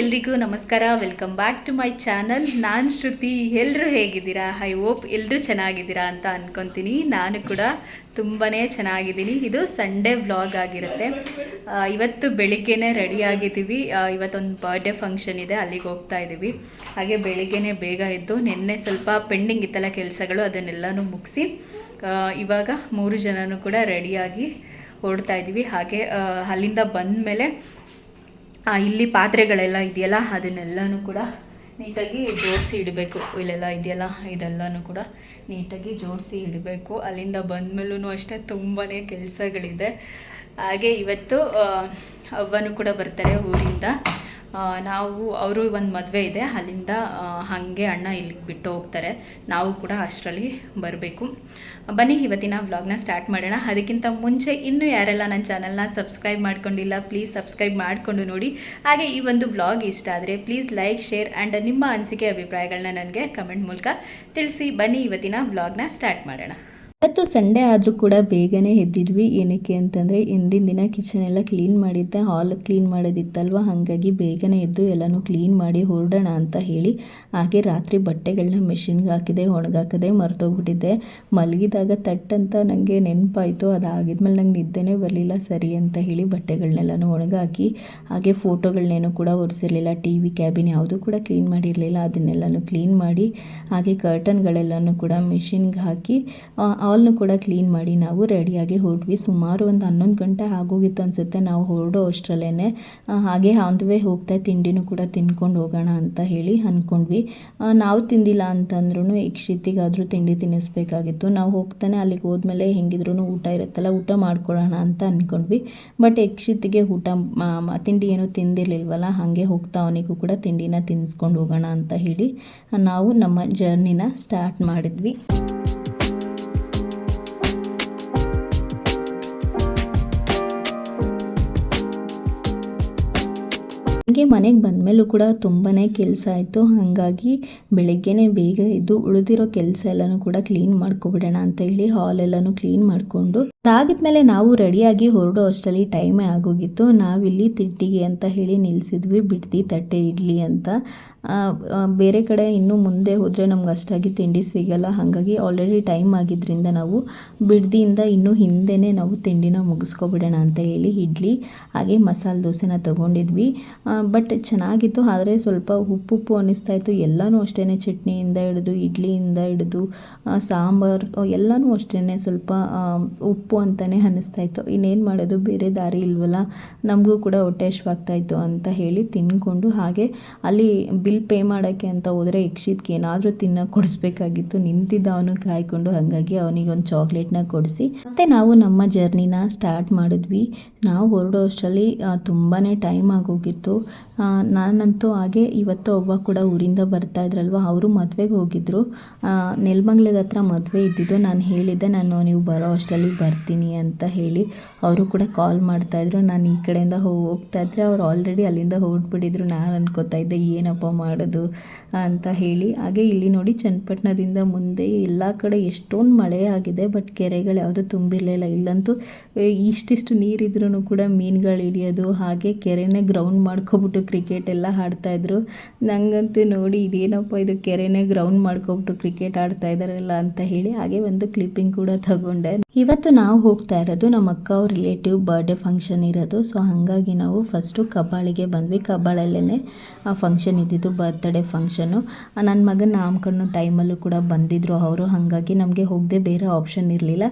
ಎಲ್ರಿಗೂ ನಮಸ್ಕಾರ. Welcome back to my channel ನಾನು ಶ್ರುತಿ. ಎಲ್ಲರೂ ಹೇಗಿದ್ದೀರಾ? ಐ ಹೋಪ್ ಎಲ್ಲರೂ ಚೆನ್ನಾಗಿದ್ದೀರಾ ಅಂತ ಅಂದ್ಕೊತೀನಿ ನಾನು ಕೂಡ ತುಂಬಾ ಚೆನ್ನಾಗಿದ್ದೀನಿ. ಇದು ಸಂಡೇ ವ್ಲಾಗ್ ಆಗಿರುತ್ತೆ. ಇವತ್ತು ಬೆಳಿಗ್ಗೆನೇ ರೆಡಿ ಆಗಿದ್ದೀವಿ. ಇವತ್ತೊಂದು ಬರ್ಡೇ ಫಂಕ್ಷನ್ ಇದೆ. ಅಲ್ಲಿಗೆ ಹೋಗ್ತಾ ಇದ್ದೀವಿ. ಹಾಗೆ ಬೆಳಿಗ್ಗೆನೇ ಬೇಗ ಎದ್ದು ನಿನ್ನೆ ಸ್ವಲ್ಪ ಪೆಂಡಿಂಗ್ ಇತ್ತಲ್ಲ ಕೆಲಸಗಳು ಅದನ್ನೆಲ್ಲನೂ ಮುಗಿಸಿ ಇವಾಗ ಮೂರು ಜನನೂ ಕೂಡ ರೆಡಿಯಾಗಿ ಓಡ್ತಾ ಇದ್ದೀವಿ. ಹಾಗೆ ಅಲ್ಲಿಂದ ಬಂದಮೇಲೆ ಆ, ಇಲ್ಲಿ ಪಾತ್ರೆಗಳೆಲ್ಲ ಇದೆಯಲ್ಲ, ಅದನ್ನೆಲ್ಲನೂ ಕೂಡ ನೀಟಾಗಿ ಜೋಡಿಸಿ ಇಡಬೇಕು. ಇಲ್ಲೆಲ್ಲ ಇದೆಯಲ್ಲ, ಇದೆಲ್ಲನೂ ಕೂಡ ನೀಟಾಗಿ ಜೋಡಿಸಿ ಇಡಬೇಕು. ಅಲ್ಲಿಂದ ಬಂದಮೇಲೂ ಅಷ್ಟೇ ತುಂಬಾ ಕೆಲಸಗಳಿದೆ. ಹಾಗೆ ಇವತ್ತು ಅವ್ವನೂ ಕೂಡ ಬರ್ತಾರೆ ಊರಿಂದ. ನಾವು, ಅವರು ಒಂದು ಮದುವೆ ಇದೆ, ಅಲ್ಲಿಂದ ಹಾಗೆ ಅಣ್ಣ ಇಲ್ಲಿಗೆ ಬಿಟ್ಟು ಹೋಗ್ತಾರೆ. ನಾವು ಕೂಡ ಅಷ್ಟರಲ್ಲಿ ಬರಬೇಕು. ಬನ್ನಿ, ಇವತ್ತಿನ ವ್ಲಾಗ್ನ ಸ್ಟಾರ್ಟ್ ಮಾಡೋಣ. ಅದಕ್ಕಿಂತ ಮುಂಚೆ ಇನ್ನೂ ಯಾರೆಲ್ಲ ನನ್ನ ಚಾನಲ್ನ ಸಬ್ಸ್ಕ್ರೈಬ್ ಮಾಡ್ಕೊಂಡಿಲ್ಲ ಪ್ಲೀಸ್ ಸಬ್ಸ್ಕ್ರೈಬ್ ಮಾಡಿಕೊಂಡು ನೋಡಿ. ಹಾಗೆ ಈ ಒಂದು ವ್ಲಾಗ್ ಇಷ್ಟ ಆದರೆ ಪ್ಲೀಸ್ ಲೈಕ್ ಶೇರ್ ಆ್ಯಂಡ್ ನಿಮ್ಮ ಅನಿಸಿಕೆ ಅಭಿಪ್ರಾಯಗಳನ್ನ ನನಗೆ ಕಮೆಂಟ್ ಮೂಲಕ ತಿಳಿಸಿ. ಬನ್ನಿ, ಇವತ್ತಿನ ವ್ಲಾಗ್ನ ಸ್ಟಾರ್ಟ್ ಮಾಡೋಣ. ಇವತ್ತು ಸಂಡೆ ಆದರೂ ಕೂಡ ಬೇಗನೆ ಎದ್ದಿದ್ವಿ. ಏನಕ್ಕೆ ಅಂತಂದರೆ ಹಿಂದಿನ ದಿನ ಕಿಚನ್ ಎಲ್ಲ ಕ್ಲೀನ್ ಮಾಡಿದ್ದೆ. ಹಾಲ್ ಕ್ಲೀನ್ ಮಾಡೋದಿತ್ತಲ್ವ? ಹಾಗಾಗಿ ಬೇಗನೆ ಎದ್ದು ಎಲ್ಲನೂ ಕ್ಲೀನ್ ಮಾಡಿ ಹೊರಡೋಣ ಅಂತ ಹೇಳಿ, ಹಾಗೆ ರಾತ್ರಿ ಬಟ್ಟೆಗಳನ್ನ ಮೆಷಿನ್ಗೆ ಹಾಕಿದೆ ಒಣಗಾಕದೆ ಮರೆತೋಗ್ಬಿಟ್ಟಿದ್ದೆ. ಮಲಗಿದಾಗ ತಟ್ಟಂತ ನನಗೆ ನೆನಪಾಯಿತು. ಅದಾಗಿದ್ಮೇಲೆ ನಂಗೆ ನಿದ್ದೆನೇ ಬರಲಿಲ್ಲ. ಸರಿ ಅಂತ ಹೇಳಿ ಬಟ್ಟೆಗಳನ್ನೆಲ್ಲನೂ ಒಣಗಾಕಿ ಹಾಗೆ ಫೋಟೋಗಳನ್ನೇನು ಕೂಡ ಒರೆಸಿರಲಿಲ್ಲ. ಟಿ ವಿ ಕ್ಯಾಬಿನ್ ಯಾವುದೂ ಕೂಡ ಕ್ಲೀನ್ ಮಾಡಿರಲಿಲ್ಲ. ಅದನ್ನೆಲ್ಲನೂ ಕ್ಲೀನ್ ಮಾಡಿ, ಹಾಗೆ ಕರ್ಟನ್ಗಳೆಲ್ಲನೂ ಕೂಡ ಮಿಷಿನ್ಗೆ ಹಾಕಿ ಆಲ್ನು ಕೂಡ ಕ್ಲೀನ್ ಮಾಡಿ ನಾವು ರೆಡಿಯಾಗಿ ಹೊರಟ್ವಿ. ಸುಮಾರು ಒಂದು ಹನ್ನೊಂದು ಗಂಟೆ ಆಗೋಗಿತ್ತು ಅನಿಸುತ್ತೆ ನಾವು ಹೊರಡೋ ಅಷ್ಟರಲ್ಲೇ ಹಾಗೆ ಆನ್ ಹೋಗ್ತಾ ತಿಂಡಿನೂ ಕೂಡ ತಿನ್ಕೊಂಡು ಹೋಗೋಣ ಅಂತ ಹೇಳಿ ಅಂದ್ಕೊಂಡ್ವಿ ನಾವು ತಿಂದಿಲ್ಲ ಅಂತಂದ್ರೂ ಇಕ್ಷಿತಿಗಾದರೂ ತಿಂಡಿ ತಿನ್ನಿಸ್ಬೇಕಾಗಿತ್ತು ನಾವು ಹೋಗ್ತಾನೆ ಅಲ್ಲಿಗೆ ಹೋದ್ಮೇಲೆ ಹೆಂಗಿದ್ರೂ ಊಟ ಇರುತ್ತಲ್ಲ ಊಟ ಮಾಡ್ಕೊಳ್ಳೋಣ ಅಂತ ಅಂದ್ಕೊಂಡ್ವಿ ಬಟ್ ಯಕ್ಷಿತಿಗೆ ಊಟ ತಿಂಡಿ ಏನೂ ತಿಂದಿರಲಿಲ್ವಲ್ಲ, ಹಾಗೆ ಹೋಗ್ತಾ ಅವನಿಗೂ ಕೂಡ ತಿಂಡಿನ ತಿನ್ನಿಸ್ಕೊಂಡು ಹೋಗೋಣ ಅಂತ ಹೇಳಿ ನಾವು ನಮ್ಮ ಜರ್ನಿನ ಸ್ಟಾರ್ಟ್ ಮಾಡಿದ್ವಿ. ಹಾಗೆ ಮನೆಗೆ ಬಂದಮೇಲೂ ಕೂಡ ತುಂಬಾ ಕೆಲಸ ಆಯಿತು. ಹಾಗಾಗಿ ಬೆಳಗ್ಗೆನೇ ಬೇಗ ಎದ್ದು ಉಳಿದಿರೋ ಕೆಲಸ ಎಲ್ಲನೂ ಕೂಡ ಕ್ಲೀನ್ ಮಾಡ್ಕೊಬಿಡೋಣ ಅಂತ ಹೇಳಿ ಹಾಲ್ ಎಲ್ಲನೂ ಕ್ಲೀನ್ ಮಾಡಿಕೊಂಡು ಅದಾಗಿದ್ಮೇಲೆ ನಾವು ರೆಡಿಯಾಗಿ ಹೊರಡೋ ಅಷ್ಟರಲ್ಲಿ ಟೈಮೇ ಆಗೋಗಿತ್ತು. ನಾವಿಲ್ಲಿ ತಿಟ್ಟಿಗೆ ಅಂತ ಹೇಳಿ ನಿಲ್ಲಿಸಿದ್ವಿ ಬಿಡ್ತಿ ತಟ್ಟೆ ಇಡ್ಲಿ ಅಂತ. ಬೇರೆ ಕಡೆ ಇನ್ನೂ ಮುಂದೆ ಹೋದರೆ ನಮ್ಗೆ ಅಷ್ಟಾಗಿ ತಿಂಡಿ ಸಿಗಲ್ಲ. ಹಾಗಾಗಿ ಆಲ್ರೆಡಿ ಟೈಮ್ ಆಗಿದ್ದರಿಂದ ನಾವು ಬಿಡ್ದಿಯಿಂದ ಇನ್ನೂ ಹಿಂದೆನೇ ನಾವು ತಿಂಡಿನ ಮುಗಿಸ್ಕೊಬಿಡೋಣ ಅಂತ ಹೇಳಿ ಇಡ್ಲಿ, ಹಾಗೆ ಮಸಾಲೆ ದೋಸೆನ ತೊಗೊಂಡಿದ್ವಿ. ಬಟ್ ಚೆನ್ನಾಗಿತ್ತು, ಆದರೆ ಸ್ವಲ್ಪ ಉಪ್ಪು ಉಪ್ಪು ಅನ್ನಿಸ್ತಾ ಇತ್ತು. ಎಲ್ಲನೂ ಅಷ್ಟೇ ಚಟ್ನಿಯಿಂದ ಹಿಡಿದು, ಇಡ್ಲಿಯಿಂದ ಹಿಡಿದು ಸಾಂಬಾರು ಎಲ್ಲನೂ ಅಷ್ಟೇ ಸ್ವಲ್ಪ ಉಪ್ಪು ಅಂತಲೇ ಅನ್ನಿಸ್ತಾ ಇತ್ತು. ಇನ್ನೇನು ಮಾಡೋದು, ಬೇರೆ ದಾರಿ ಇಲ್ವಲ್ಲ, ನಮಗೂ ಕೂಡ ಹೊಟ್ಟೆ ಇತ್ತು ಅಂತ ಹೇಳಿ ತಿನ್ಕೊಂಡು, ಹಾಗೆ ಅಲ್ಲಿ ಬಿಲ್ ಪೇ ಮಾಡೋಕ್ಕೆ ಅಂತ ಹೋದರೆ ಯಕ್ಷಿತ್ಗೆ ಏನಾದರೂ ತಿನ್ನೋಕೆ ಕೊಡಿಸ್ಬೇಕಾಗಿತ್ತು. ನಿಂತಿದ್ದ ಅವನು ಕಾಯ್ಕೊಂಡು, ಹಾಗಾಗಿ ಅವನಿಗೊಂದು ಚಾಕ್ಲೇಟ್ನ ಕೊಡಿಸಿ. ಮತ್ತೆ ನಾವು ನಮ್ಮ ಜರ್ನಿನ ಸ್ಟಾರ್ಟ್ ಮಾಡಿದ್ವಿ. ನಾವು ಹೊರಡೋ ಅಷ್ಟರಲ್ಲಿ ತುಂಬಾ ಟೈಮ್ ಆಗೋಗಿತ್ತು. ನಾನಂತೂ ಹಾಗೆ ಇವತ್ತು ಒಬ್ಬ ಕೂಡ ಊರಿಂದ ಬರ್ತಾ ಇದ್ರಲ್ವ? ಅವರು ಮದುವೆಗೆ ಹೋಗಿದ್ರು. ನೆಲ್ಮಂಗ್ಲದ ಹತ್ರ ಮದುವೆ ಇದ್ದಿದ್ದು ನಾನು ಹೇಳಿದ್ದೆ, ನಾನು ನೀವು ಬರೋ ಅಷ್ಟರಲ್ಲಿ ಬರ್ತೀನಿ ಅಂತ ಹೇಳಿ ಅವರು ಕೂಡ ಕಾಲ್ ಮಾಡ್ತಾಯಿದ್ರು ನಾನು ಈ ಕಡೆಯಿಂದ ಹೋಗ್ತಾ ಇದ್ದರೆ ಅವ್ರು ಆಲ್ರೆಡಿ ಅಲ್ಲಿಂದ ಹೊರಟ್ಬಿಟ್ಟಿದ್ರು. ನಾನು ಅನ್ಕೋತಾ ಇದ್ದೆ, ಏನಪ್ಪ ಮಾಡೋದು ಅಂತ ಹೇಳಿ. ಹಾಗೆ ಇಲ್ಲಿ ನೋಡಿ ಚನ್ನಪಟ್ಟಣದಿಂದ ಮುಂದೆ ಎಲ್ಲ ಕಡೆ ಎಷ್ಟೊಂದು ಮಳೆ ಆಗಿದೆ ಬಟ್ ಕೆರೆಗಳು ಯಾವುದೂ ತುಂಬಿರಲಿಲ್ಲ ಇಲ್ಲಂತೂ ಇಷ್ಟಿಷ್ಟು ನೀರಿದ್ರೂ ಕೂಡ ಮೀನುಗಳು ಹಿಡಿಯೋದು ಹಾಗೆ ಕೆರೆನೇ ಗ್ರೌಂಡ್ ಮಾಡ್ಕೊಬಿಟ್ಟು ಕ್ರಿಕೆಟ್ ಎಲ್ಲ ಆಡ್ತಾಯಿದ್ರು ನನಗಂತೂ ನೋಡಿ ಇದೇನಪ್ಪ ಇದು ಕೆರೆನೇ ಗ್ರೌಂಡ್ ಮಾಡ್ಕೊಬಿಟ್ಟು ಕ್ರಿಕೆಟ್ ಆಡ್ತಾ ಇದ್ದಾರಲ್ಲ ಅಂತ ಹೇಳಿ ಹಾಗೆ ಒಂದು ಕ್ಲಿಪ್ಪಿಂಗ್ ಕೂಡ ತಗೊಂಡೆ. ಇವತ್ತು ನಾವು ಹೋಗ್ತಾ ಇರೋದು ನಮ್ಮ ಅಕ್ಕ ಅವ್ರ ರಿಲೇಟಿವ್ ಬರ್ಡೇ ಫಂಕ್ಷನ್ ಇರೋದು. ಸೊ ಹಾಗಾಗಿ ನಾವು ಫಸ್ಟು ಕಬ್ಬಾಳಿಗೆ ಬಂದ್ವಿ. ಕಬ್ಬಾಳಲ್ಲೇ ಆ ಫಂಕ್ಷನ್ ಇದ್ದಿದ್ದು ಬರ್ತ್ಡೇ ಫಂಕ್ಷನು ನನ್ನ ಮಗನ ನಾಮಕರಣ ಟೈಮಲ್ಲೂ ಕೂಡ ಬಂದಿದ್ರು ಅವರು. ಹಾಗಾಗಿ ನಮಗೆ ಹೋಗದೆ ಬೇರೆ ಆಪ್ಷನ್ ಇರಲಿಲ್ಲ.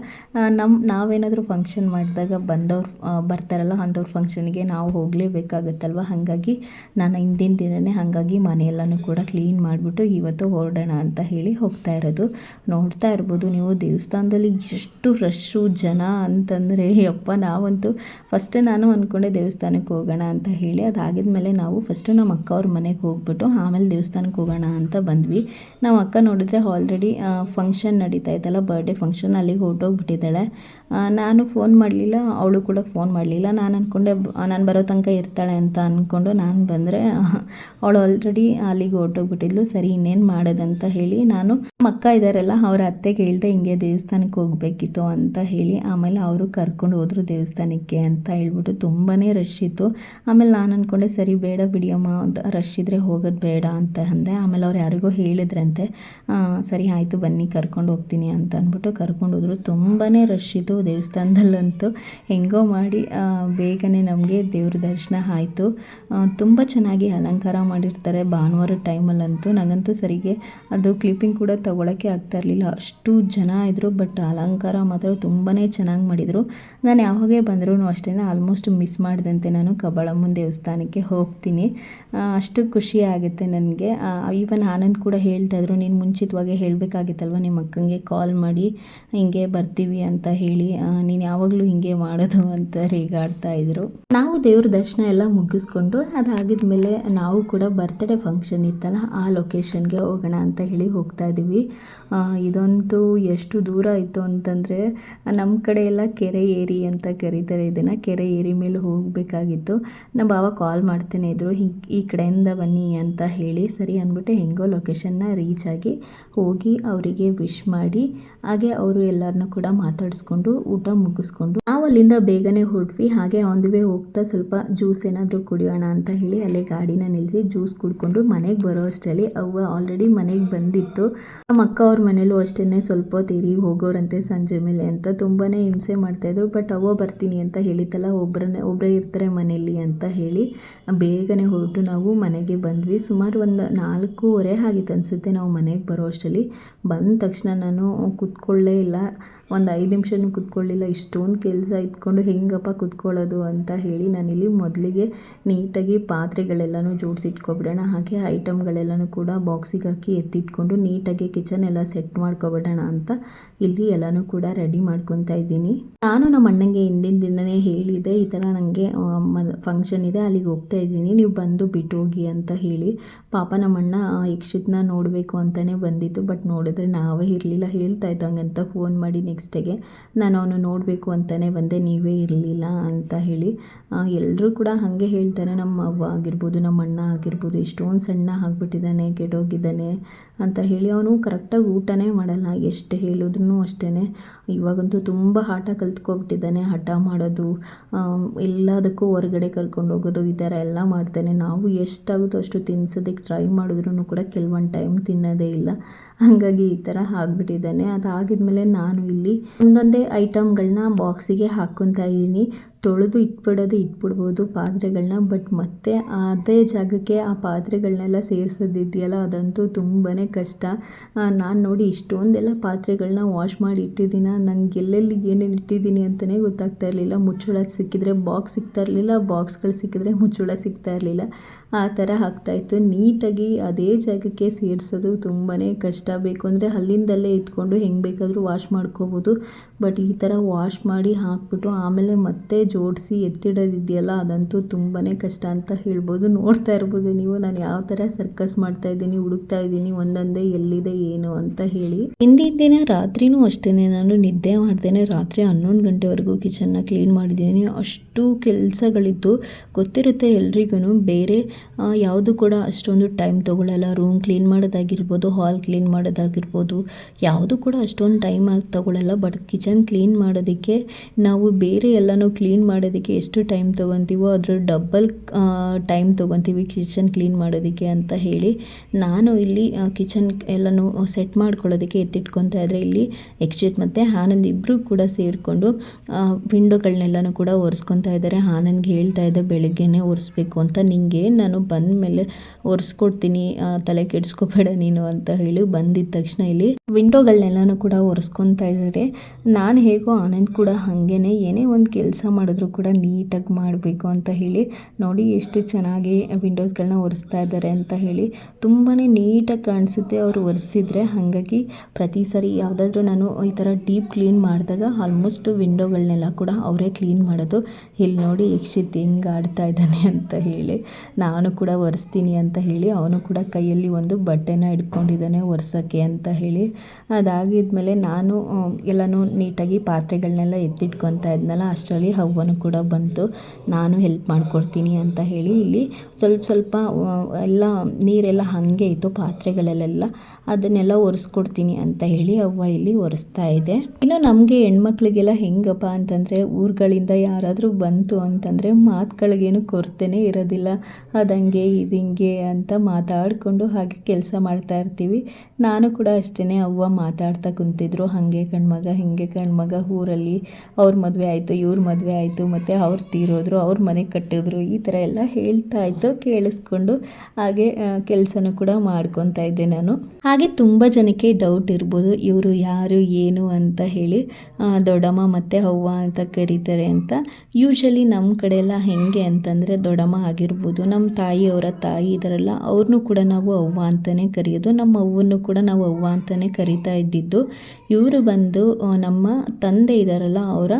ನಮ್ಮ ನಾವೇನಾದರೂ ಫಂಕ್ಷನ್ ಮಾಡಿದಾಗ ಬಂದವ್ರು ಬರ್ತಾರಲ್ಲ ಅಂಥವ್ರ ಫಂಕ್ಷನ್ಗೆ ನಾವು ಹೋಗಲೇಬೇಕಾಗತ್ತಲ್ವ? ಹಾಗಾಗಿ ನಾನು ಹಿಂದಿನ ದಿನವೇ ಹಾಗಾಗಿ ಮನೆಯೆಲ್ಲನೂ ಕೂಡ ಕ್ಲೀನ್ ಮಾಡಿಬಿಟ್ಟು ಇವತ್ತು ಹೊರಡೋಣ ಅಂತ ಹೇಳಿ ಹೋಗ್ತಾ ಇರೋದು. ನೋಡ್ತಾ ಇರ್ಬೋದು ನೀವು ದೇವಸ್ಥಾನದಲ್ಲಿ ಎಷ್ಟು ರಶ್ಶು ಜನ ಅಂತಂದರೆ ಯಪ್ಪ ನಾವಂತೂ ಫಸ್ಟ್ ನಾನು ಅಂದ್ಕೊಂಡೆ ದೇವಸ್ಥಾನಕ್ಕೆ ಹೋಗೋಣ ಅಂತ ಹೇಳಿ. ಅದಾಗಿದ್ಮೇಲೆ ನಾವು ಫಸ್ಟು ನಮ್ಮ ಅಕ್ಕ ಅವ್ರ ಮನೆಗೆ ಹೋಗ್ಬಿಟ್ಟು ಆಮೇಲೆ ದೇವಸ್ಥಾನಕ್ಕೆ ಹೋಗೋಣ ಅಂತ ಬಂದ್ವಿ. ನಮ್ಮ ಅಕ್ಕ ನೋಡಿದ್ರೆ ಆಲ್ರೆಡಿ ಫಂಕ್ಷನ್ ನಡೀತಾ ಇತ್ತಲ್ಲ ಬರ್ಡೇ ಫಂಕ್ಷನ್ ಅಲ್ಲಿಗೆ ಹೊರಟೋಗ್ಬಿಟ್ಟಿದ್ದಾಳೆ. ನಾನು ಫೋನ್ ಮಾಡಲಿಲ್ಲ, ಅವಳು ಕೂಡ ಫೋನ್ ಮಾಡಲಿಲ್ಲ. ನಾನು ಅಂದ್ಕೊಂಡೆ ನಾನು ಬರೋ ತನಕ ಇರ್ತಾಳೆ ಅಂತ ಅಂದ್ಕೊಂಡು ನಾನು ಬಂದರೆ ಅವಳು ಆಲ್ರೆಡಿ ಅಲ್ಲಿಗೆ ಹೊರ್ಟೋಗ್ಬಿಟ್ಟಿದ್ಲು. ಸರಿ ಇನ್ನೇನು ಮಾಡೋದಂತ ಹೇಳಿ ನಾನು ಅಕ್ಕ ಇದ್ದಾರಲ್ಲ ಅವ್ರ ಅತ್ತೆಗೆ ಹೇಳ್ದೆ ಹಿಂಗೆ ದೇವಸ್ಥಾನಕ್ಕೆ ಹೋಗಬೇಕಿತ್ತು ಅಂತ ಹೇಳಿ, ಆಮೇಲೆ ಅವರು ಕರ್ಕೊಂಡು ಹೋದರು ದೇವಸ್ಥಾನಕ್ಕೆ ಅಂತ ಹೇಳ್ಬಿಟ್ಟು ತುಂಬಾ ರಶ್ ಇತ್ತು. ಆಮೇಲೆ ನಾನು ಅಂದ್ಕೊಂಡೆ ಸರಿ ಬೇಡ ಬಿಡಿಯಮ್ಮ ರಶ್ ಇದ್ದರೆ ಹೋಗೋದು ಬೇಡ ಅಂತ ಅಂದೆ. ಆಮೇಲೆ ಅವ್ರು ಯಾರಿಗೋ ಹೇಳಿದ್ರಂತೆ ಸರಿ ಆಯಿತು ಬನ್ನಿ, ಕರ್ಕೊಂಡು ಹೋಗ್ತೀನಿ ಅಂತ ಅಂದ್ಬಿಟ್ಟು ಕರ್ಕೊಂಡು ಹೋದರು. ತುಂಬಾ ರಶ್ ಇತ್ತು ದೇವಸ್ಥಾನದಲ್ಲಂತೂ. ಹೆಂಗೋ ಮಾಡಿ ಬೇಗನೆ ನಮಗೆ ದೇವ್ರ ದರ್ಶನ ಆಯಿತು. ತುಂಬ ಚೆನ್ನಾಗಿ ಅಲಂಕಾರ ಮಾಡಿರ್ತಾರೆ ಭಾನುವಾರ ಟೈಮಲ್ಲಂತೂ ನನಗಂತೂ ಸರಿಗೆ ಅದು ಕ್ಲಿಪ್ಪಿಂಗ್ ಕೂಡ ತೊಗೊಳಕ್ಕೆ ಆಗ್ತಾ ಇರಲಿಲ್ಲ. ಅಷ್ಟು ಜನ ಇದ್ದರು ಬಟ್ ಅಲಂಕಾರ ಮಾತ್ರ ತುಂಬಾ ಚೆನ್ನಾಗಿ ಮಾಡಿದರು. ನಾನು ಯಾವಾಗೇ ಬಂದರೂ ಅಷ್ಟೇ ಆಲ್ಮೋಸ್ಟ್ ಮಿಸ್ ಮಾಡಿದಂತೆ ನಾನು ಕಬಾಳಮ್ಮನ ದೇವಸ್ಥಾನಕ್ಕೆ ಹೋಗ್ತೀನಿ. ಅಷ್ಟು ಖುಷಿ ಆಗುತ್ತೆ ನನಗೆ. ಈವನ್ ಆನಂದ್ ಕೂಡ ಹೇಳ್ತಾ ಇದ್ರು, ನೀನು ಮುಂಚಿತವಾಗಿ ಹೇಳಬೇಕಾಗಿತ್ತಲ್ವ ನಿಮ್ಮ ಅಕ್ಕಂಗೆ ಕಾಲ್ ಮಾಡಿ, ಹಿಂಗೆ ಬರ್ತೀವಿ ಅಂತ ಹೇಳಿ. ನೀನು ಯಾವಾಗಲೂ ಹಿಂಗೆ ಮಾಡೋದು ಅಂತ ರೀಗಾಡ್ತಾ ಇದ್ರು. ನಾವು ದೇವ್ರ ದರ್ಶನ ಎಲ್ಲ ಮುಗಿಸ್ಕೊಂಡು, ಅದಾಗಿದ್ಮೇಲೆ ನಾವು ಕೂಡ ಬರ್ತ್ಡೇ ಫಂಕ್ಷನ್ ಇತ್ತಲ್ಲ, ಆ ಲೊಕೇಶನ್ಗೆ ಹೋಗೋಣ ಅಂತ ಹೇಳಿ ಹೋಗ್ತಾ ಇದ್ದೀವಿ. ಇದಂತೂ ಎಷ್ಟು ದೂರ ಇತ್ತು ಅಂತಂದರೆ ನಮ್ಮ ಕಡೆ ಎಲ್ಲ ಕೆರೆ ಏರಿ ಅಂತ ಕರೀತಾರೆ. ಇದನ್ನು ಕೆರೆ ಏರಿ ಮೇಲೆ ಹೋಗಬೇಕಾಗಿತ್ತು. ನಮ್ಮ ಬಾವ ಕಾಲ್ ಮಾಡ್ತಾನೆ ಇದ್ರು ಈ ಕಡೆಯಿಂದ ಬನ್ನಿ ಅಂತ ಹೇಳಿ, ಸರಿ ಅಂದ್ಬಿಟ್ಟು ಹೆಂಗೋ ಲೊಕೇಶನ್ನ ರೀಚ್ ಆಗಿ ಹೋಗಿ ಅವರಿಗೆ ವಿಶ್ ಮಾಡಿ, ಹಾಗೆ ಅವರು ಎಲ್ಲರನ್ನೂ ಕೂಡ ಮಾತಾಡಿಸ್ಕೊಂಡು ಊಟ ಮುಗಿಸ್ಕೊಂಡು ನಾವು ಅಲ್ಲಿಂದ ಬೇಗನೆ ಹೊರಟ್ವಿ. ಹಾಗೆ ಆನ್ ದಿ ವೇ ಹೋಗ್ತಾ ಸ್ವಲ್ಪ ಜ್ಯೂಸ್ ಏನಾದರೂ ಕುಡಿಯೋಣ ಅಂತ ಹೇಳಿ ಅಲ್ಲೇ ಗಾಡಿನ ನಿಲ್ಲಿಸಿ ಜ್ಯೂಸ್ ಕುಡ್ಕೊಂಡು ಮನೆಗೆ ಬರೋ ಅಷ್ಟರಲ್ಲಿ ಅವ್ವ ಆಲ್ರೆಡಿ ಮನೆಗೆ ಬಂದಿತ್ತು. ನಮ್ಮ ಅಕ್ಕ ಅವ್ರ ಮನೇಲೂ ಅಷ್ಟೇ ಸ್ವಲ್ಪ ಇರಿ ಹೋಗೋರಂತೆ ಸಂಜೆ ಮೇಲೆ ಅಂತ ತುಂಬಾ ಹಿಂಸೆ ಮಾಡ್ತಾಯಿದ್ರು ಬಟ್ ಅವ್ವ ಬರ್ತೀನಿ ಅಂತ ಹೇಳಿತಲ್ಲ ಒಬ್ಬರನ್ನೇ ಒಬ್ಬರೇ ಇರ್ತಾರೆ ಮನೇಲಿ ಅಂತ ಹೇಳಿ ಬೇಗನೆ ಹೊರಟು ನಾವು ಮನೆಗೆ ಬಂದ್ವಿ. ಸುಮಾರು ಒಂದು ನಾಲ್ಕೂವರೆ ಆಗಿತ್ತು ಅನಿಸುತ್ತೆ ನಾವು ಮನೆಗೆ ಬರೋ ಅಷ್ಟರಲ್ಲಿ. ಬಂದ ತಕ್ಷಣ ನಾನು ಕೂತ್ಕೊಳ್ಳೇ ಇಲ್ಲ. ಒಂದು ಐದು ನಿಮಿಷನೂ ಕೂತ್ಕೊಳ್ಳಿಲ್ಲ. ಇಷ್ಟೊಂದು ಕೆಲಸ ಇಟ್ಕೊಂಡು ಹೆಂಗಪ್ಪ ಕೂತ್ಕೊಳ್ಳೋದು ಅಂತ ಹೇಳಿ ನಾನಿಲ್ಲಿ ಮೊದಲಿಗೆ ನೀಟಾಗಿ ಪಾತ್ರೆಗಳೆಲ್ಲನೂ ಜೋಡಿಸಿಟ್ಕೊಬಿಡೋಣ. ಹಾಗೆ ಐಟಮ್ಗಳೆಲ್ಲನೂ ಕೂಡ ಬಾಕ್ಸಿಗೆ ಹಾಕಿ ಎತ್ತಿಟ್ಕೊಂಡು ನೀಟಾಗಿ ಕಿಚನ್ ಎಲ್ಲ ಸೆಟ್ ಮಾಡ್ಕೊಬಿಡೋಣ ಅಂತ ಇಲ್ಲಿ ಎಲ್ಲನೂ ಕೂಡ ರೆಡಿ ಮಾಡ್ಕೊತಾ ಇದ್ದೀನಿ. ನಾನು ನಮ್ಮ ಅಣ್ಣಂಗೆ ಹಿಂದಿನ ದಿನವೇ ಹೇಳಿದೆ, ಈ ಥರ ನನಗೆ ಫಂಕ್ಷನ್ ಇದೆ, ಅಲ್ಲಿಗೆ ಹೋಗ್ತಾ ಇದ್ದೀನಿ, ನೀವು ಬಂದು ಬಿಟ್ಟು ಹೋಗಿ ಅಂತ ಹೇಳಿ. ಪಾಪ ನಮ್ಮ ಅಣ್ಣ ಯಕ್ಷಿತ್ನ ನೋಡಬೇಕು ಅಂತಲೇ ಬಂದಿತ್ತು ಬಟ್ ನೋಡಿದ್ರೆ ನಾವೇ ಇರಲಿಲ್ಲ, ಹೇಳ್ತಾ ಇದ್ದ ಹಂಗಂತ ಫೋನ್ ಮಾಡಿ ನೆಕ್ಸ್ಟಿಗೆ ನಾನು ಅವನು ನೋಡಬೇಕು ಅಂತಲೇ ಬಂದೆ, ನೀವೇ ಇರಲಿಲ್ಲ ಅಂತ ಹೇಳಿ. ಎಲ್ಲರೂ ಕೂಡ ಹಾಗೆ ಹೇಳ್ತಾರೆ, ನಮ್ಮ ಅವ್ವ ಆಗಿರ್ಬೋದು, ನಮ್ಮ ಅಣ್ಣ ಆಗಿರ್ಬೋದು, ಇಷ್ಟೊಂದು ಸಣ್ಣ ಆಗಿಬಿಟ್ಟಿದ್ದಾನೆ, ಕೆಟ್ಟೋಗಿದ್ದಾನೆ ಅಂತ ಹೇಳಿ ಅವನು ಕರೆಕ್ಟಾಗಿ ಊಟನೇ ಮಾಡಲ್ಲ, ಎಷ್ಟು ಹೇಳಿದ್ರು ಅಷ್ಟೇ ಇವಾಗಂತೂ ತುಂಬ ಹಠ ಕಲ್ತ್ಕೊಬಿಟ್ಟಿದ್ದಾನೆ, ಹಠ ಮಾಡೋದು ಎಲ್ಲದಕ್ಕೂ ಹೊರಗಡೆ ಕರ್ಕೊಂಡು ಹೋಗೋದು, ಈ ಥರ ಎಲ್ಲ ಮಾಡ್ತಾನೆ. ನಾವು ಎಷ್ಟಾಗುತ್ತೋ ಅಷ್ಟು ತಿನ್ಸೋದಕ್ಕೆ ಟ್ರೈ ಮಾಡಿದ್ರು ಕೂಡ ಕೆಲವೊಂದು ಟೈಮ್ ತಿನ್ನೋದೇ ಇಲ್ಲ. ಹಾಗಾಗಿ ಈ ಥರ ಆಗಿಬಿಟ್ಟಿದ್ದಾನೆ. ಅದಾಗಿದ್ಮೇಲೆ ನಾನು ಇಲ್ಲಿ ಒಂದೊಂದೇ ಐಟಮ್ಗಳನ್ನ ಬಾಕ್ಸಿಗೆ ಹಾಕ್ಕೊತಾ ಇದ್ದೀನಿ. ತೊಳೆದು ಇಟ್ಬಿಡೋದು ಇಟ್ಬಿಡ್ಬೋದು ಪಾತ್ರೆಗಳನ್ನ ಬಟ್ ಮತ್ತೆ ಅದೇ ಜಾಗಕ್ಕೆ ಆ ಪಾತ್ರೆಗಳನ್ನೆಲ್ಲ ಸೇರಿಸೋದಿದೆಯಲ್ಲ, ಅದಂತೂ ತುಂಬಾ ಕಷ್ಟ. ನಾನು ನೋಡಿ ಇಷ್ಟೊಂದೆಲ್ಲ ಪಾತ್ರೆಗಳನ್ನ ವಾಶ್ ಮಾಡಿ ಇಟ್ಟಿದ್ದೀನ, ನಂಗೆ ಎಲ್ಲೆಲ್ಲಿ ಏನೇನು ಇಟ್ಟಿದ್ದೀನಿ ಅಂತಲೇ ಗೊತ್ತಾಗ್ತಾ ಇರಲಿಲ್ಲ. ಮುಚ್ಚಳ ಸಿಕ್ಕಿದ್ರೆ ಬಾಕ್ಸ್ ಸಿಗ್ತಾ ಇರಲಿಲ್ಲ, ಬಾಕ್ಸ್ಗಳು ಸಿಕ್ಕಿದ್ರೆ ಮುಚ್ಚಳ ಸಿಗ್ತಾ ಇರಲಿಲ್ಲ. ಆ ಥರ ಆಗ್ತಾಯಿತ್ತು ನೀಟಾಗಿ ಅದೇ ಜಾಗಕ್ಕೆ ಸೇರಿಸೋದು ತುಂಬಾ ಕಷ್ಟ. ಬೇಕು ಅಂದರೆ ಅಲ್ಲಿಂದಲ್ಲೇ ಎತ್ಕೊಂಡು ಹೆಂಗೆ ಬೇಕಾದರೂ ವಾಶ್ ಮಾಡ್ಕೋಬೋದು, ಬಟ್ ಈ ಥರ ವಾಶ್ ಮಾಡಿ ಹಾಕ್ಬಿಟ್ಟು ಆಮೇಲೆ ಮತ್ತೆ ಜೋಡಿಸಿ ಎತ್ತಿಡೋದಿದೆಯಲ್ಲ, ಅದಂತೂ ತುಂಬಾ ಕಷ್ಟ ಅಂತ ಹೇಳ್ಬೋದು. ನೋಡ್ತಾ ಇರ್ಬೋದು ನೀವು, ನಾನು ಯಾವ ಥರ ಸರ್ಕಸ್ ಮಾಡ್ತಾ ಇದ್ದೀನಿ, ಹುಡುಕ್ತಾ ಇದ್ದೀನಿ, ಒಂದೊಂದೇ ಎಲ್ಲಿದೆ, ಏನು ಅಂತ ಹೇಳಿ. ಹಿಂದಿನ ದಿನ ರಾತ್ರಿನೂ ಅಷ್ಟೇ ನಾನು ನಿದ್ದೆ ಮಾಡ್ತೇನೆ ರಾತ್ರಿ ಹನ್ನೊಂದು ಗಂಟೆವರೆಗೂ ಕಿಚನ್ನ ಕ್ಲೀನ್ ಮಾಡಿದ್ದೀನಿ. ಅಷ್ಟು ಕೆಲಸಗಳಿತ್ತು ಗೊತ್ತಿರುತ್ತೆ ಎಲ್ರಿಗೂ ಬೇರೆ ಯಾವುದು ಕೂಡ ಅಷ್ಟೊಂದು ಟೈಮ್ ತೊಗೊಳ್ಳಲ್ಲ ರೂಮ್ ಕ್ಲೀನ್ ಮಾಡೋದಾಗಿರ್ಬೋದು ಹಾಲ್ ಕ್ಲೀನ್ ಮಾಡೋದಾಗಿರ್ಬೋದು, ಯಾವುದು ಕೂಡ ಅಷ್ಟೊಂದು ಟೈಮ್ ಆಗಿ ತೊಗೊಳ್ಳಲ್ಲ ಬಟ್ ಕಿಚನ್ ಕ್ಲೀನ್ ಮಾಡೋದಕ್ಕೆ ನಾವು ಬೇರೆ ಎಲ್ಲನೂ ಕ್ಲೀನ್ ಮಾಡೋದಕ್ಕೆ ಎಷ್ಟು ಟೈಮ್ ತೊಗೊತೀವೋ ಅದ್ರ ಡಬ್ಬಲ್ ಟೈಮ್ ತೊಗೊತೀವಿ ಕಿಚನ್ ಕ್ಲೀನ್ ಮಾಡೋದಕ್ಕೆ ಅಂತ ಹೇಳಿ ನಾನು ಇಲ್ಲಿ ಕಿಚನ್ ಎಲ್ಲನೂ ಸೆಟ್ ಮಾಡ್ಕೊಳ್ಳೋದಕ್ಕೆ ಎತ್ತಿಟ್ಕೊತಾ ಇದ್ದರೆ ಇಲ್ಲಿ ಯಕ್ಷಿತ್ ಮತ್ತು ಆನಂದ್ ಇಬ್ಬರು ಕೂಡ ಸೇರಿಕೊಂಡು ವಿಂಡೋಗಳನ್ನೆಲ್ಲನೂ ಕೂಡ ಒರೆಸ್ಕೊತಾ ಇದ್ದಾರೆ ಆನಂದ್ಗೆ ಹೇಳ್ತಾ ಇದ್ದೆ, ಬೆಳಗ್ಗೆನೆ ಒರೆಸ್ಬೇಕು ಅಂತ. ನಿಂಗೆ ನಾನು ಬಂದ ಮೇಲೆ ಒರೆಸ್ಕೊಡ್ತೀನಿ ತಲೆ ಕೆಡಿಸ್ಕೋಬೇಡ ನೀನು ಅಂತ ಹೇಳಿ ಬಂದಿದ್ದ ತಕ್ಷಣ ಇಲ್ಲಿ ವಿಂಡೋಗಳನ್ನೆಲ್ಲನೂ ಕೂಡ ಒರೆಸ್ಕೊತಾ ಇದ್ದಾರೆ ನಾನು ಹೇಗೋ ಆನಂದ್ ಕೂಡ ಹಾಗೇನೆ, ಏನೇ ಒಂದು ಕೆಲಸ ಮಾಡಿದ್ರು ಕೂಡ ನೀಟಾಗಿ ಮಾಡಬೇಕು ಅಂತ ಹೇಳಿ, ನೋಡಿ ಎಷ್ಟು ಚೆನ್ನಾಗಿ ವಿಂಡೋಸ್ಗಳನ್ನ ಒರೆಸ್ತಾ ಇದ್ದಾರೆ ಅಂತ ಹೇಳಿ ತುಂಬಾ ನೀಟಾಗಿ ಕಾಣಿಸುತ್ತೆ ಅವರು ಒರೆಸಿದ್ರೆ. ಹಾಗಾಗಿ ಪ್ರತಿ ಸರಿ ಯಾವುದಾದ್ರೂ ನಾನು ಈ ಥರ ಡೀಪ್ ಕ್ಲೀನ್ ಮಾಡಿದಾಗ ಆಲ್ಮೋಸ್ಟ್ ವಿಂಡೋಗಳನ್ನೆಲ್ಲ ಕೂಡ ಅವರೇ ಕ್ಲೀನ್ ಮಾಡೋದು. ಇಲ್ಲಿ ನೋಡಿ ಯಕ್ಷಿತ್ ಹೆಂಗೆ ಆಡ್ತಾ ಇದ್ದಾನೆ ಅಂತ ಹೇಳಿ, ನಾನು ಕೂಡ ಒರೆಸ್ತೀನಿ ಅಂತ ಹೇಳಿ ಅವನು ಕೂಡ ಕೈಯಲ್ಲಿ ಒಂದು ಬಟ್ಟೆನ ಇಟ್ಕೊಂಡಿದ್ದಾನೆ ಒರೆಸೋಕ್ಕೆ ಅಂತ ಹೇಳಿ. ಅದಾಗಿದ್ಮೇಲೆ ನಾನು ಎಲ್ಲನೂ ನೀಟಾಗಿ ಪಾತ್ರೆಗಳನ್ನೆಲ್ಲ ಎತ್ತಿಟ್ಕೊತಾ ಇದ್ನಲ್ಲ ಅಷ್ಟರಲ್ಲಿ ಹವ್ವ ಅವ್ವನೂ ಕೂಡ ಬಂತು, ನಾನು ಹೆಲ್ಪ್ ಮಾಡಿಕೊಡ್ತೀನಿ ಅಂತ ಹೇಳಿ ಇಲ್ಲಿ ಸ್ವಲ್ಪ ಸ್ವಲ್ಪ ಎಲ್ಲ ನೀರೆಲ್ಲ ಹಾಗೆ ಇತ್ತು ಪಾತ್ರೆಗಳಲ್ಲೆಲ್ಲ, ಅದನ್ನೆಲ್ಲ ಒರೆಸ್ಕೊಡ್ತೀನಿ ಅಂತ ಹೇಳಿ ಅವ್ವ ಇಲ್ಲಿ ಒರೆಸ್ತಾ ಇದೆ. ಇನ್ನು ನಮಗೆ ಹೆಣ್ಮಕ್ಳಿಗೆಲ್ಲ ಹೆಂಗಪ್ಪ ಅಂತಂದರೆ, ಊರುಗಳಿಂದ ಯಾರಾದರೂ ಬಂತು ಅಂತಂದರೆ ಮಾತುಗಳಿಗೇನು ಕೊರತೆನೇ ಇರೋದಿಲ್ಲ, ಅದಂಗೆ, ಇದಿಂಗೆ ಅಂತ ಮಾತಾಡಿಕೊಂಡು ಹಾಗೆ ಕೆಲಸ ಮಾಡ್ತಾ ಇರ್ತೀವಿ. ನಾನು ಕೂಡ ಅಷ್ಟೇ ಅವ್ವ ಮಾತಾಡ್ತಾ ಕುಂತಿದ್ರು, ಹಾಗೆ ಕಣ್ಮಗ, ಹಿಂಗೆ ಕಣ್ಮಗ, ಊರಲ್ಲಿ ಅವ್ರ ಮದುವೆ ಆಯಿತು, ಇವ್ರ ಮದುವೆ ಆಯಿತು ಮತ್ತು ಅವ್ರು ತೀರೋದ್ರು, ಅವ್ರ ಮನೆ ಕಟ್ಟಿದ್ರು, ಈ ಥರ ಎಲ್ಲ ಹೇಳ್ತಾ ಇತ್ತು ಕೇಳಿಸ್ಕೊಂಡು ಹಾಗೆ ಕೆಲಸನೂ ಕೂಡ ಮಾಡ್ಕೊತಾ ಇದ್ದೆ ನಾನು. ಹಾಗೆ ತುಂಬ ಜನಕ್ಕೆ ಡೌಟ್ ಇರ್ಬೋದು, ಇವರು ಯಾರು, ಏನು ಅಂತ ಹೇಳಿ ದೊಡ್ಡಮ್ಮ ಮತ್ತು ಅವ್ವ ಅಂತ ಕರೀತಾರೆ ಅಂತ. ಯೂಶಲಿ ನಮ್ಮ ಕಡೆ ಎಲ್ಲ ಹೆಂಗೆ ಅಂತಂದರೆ ದೊಡ್ಡಮ್ಮ ಆಗಿರ್ಬೋದು ನಮ್ಮ ತಾಯಿಯವರ ತಾಯಿ ಇದರಲ್ಲ ಅವ್ರನ್ನೂ ಕೂಡ ನಾವು ಅವ್ವ ಅಂತಲೇ ಕರೆಯೋದು, ನಮ್ಮ ಅವ್ವನ್ನು ಕೂಡ ನಾವು ಅವ್ವ ಅಂತಲೇ ಕರಿತಾ ಇದ್ದಿದ್ದು. ಇವರು ಬಂದು ನಮ್ಮ ತಂದೆ ಇದ್ದಾರಲ್ಲ, ಅವರ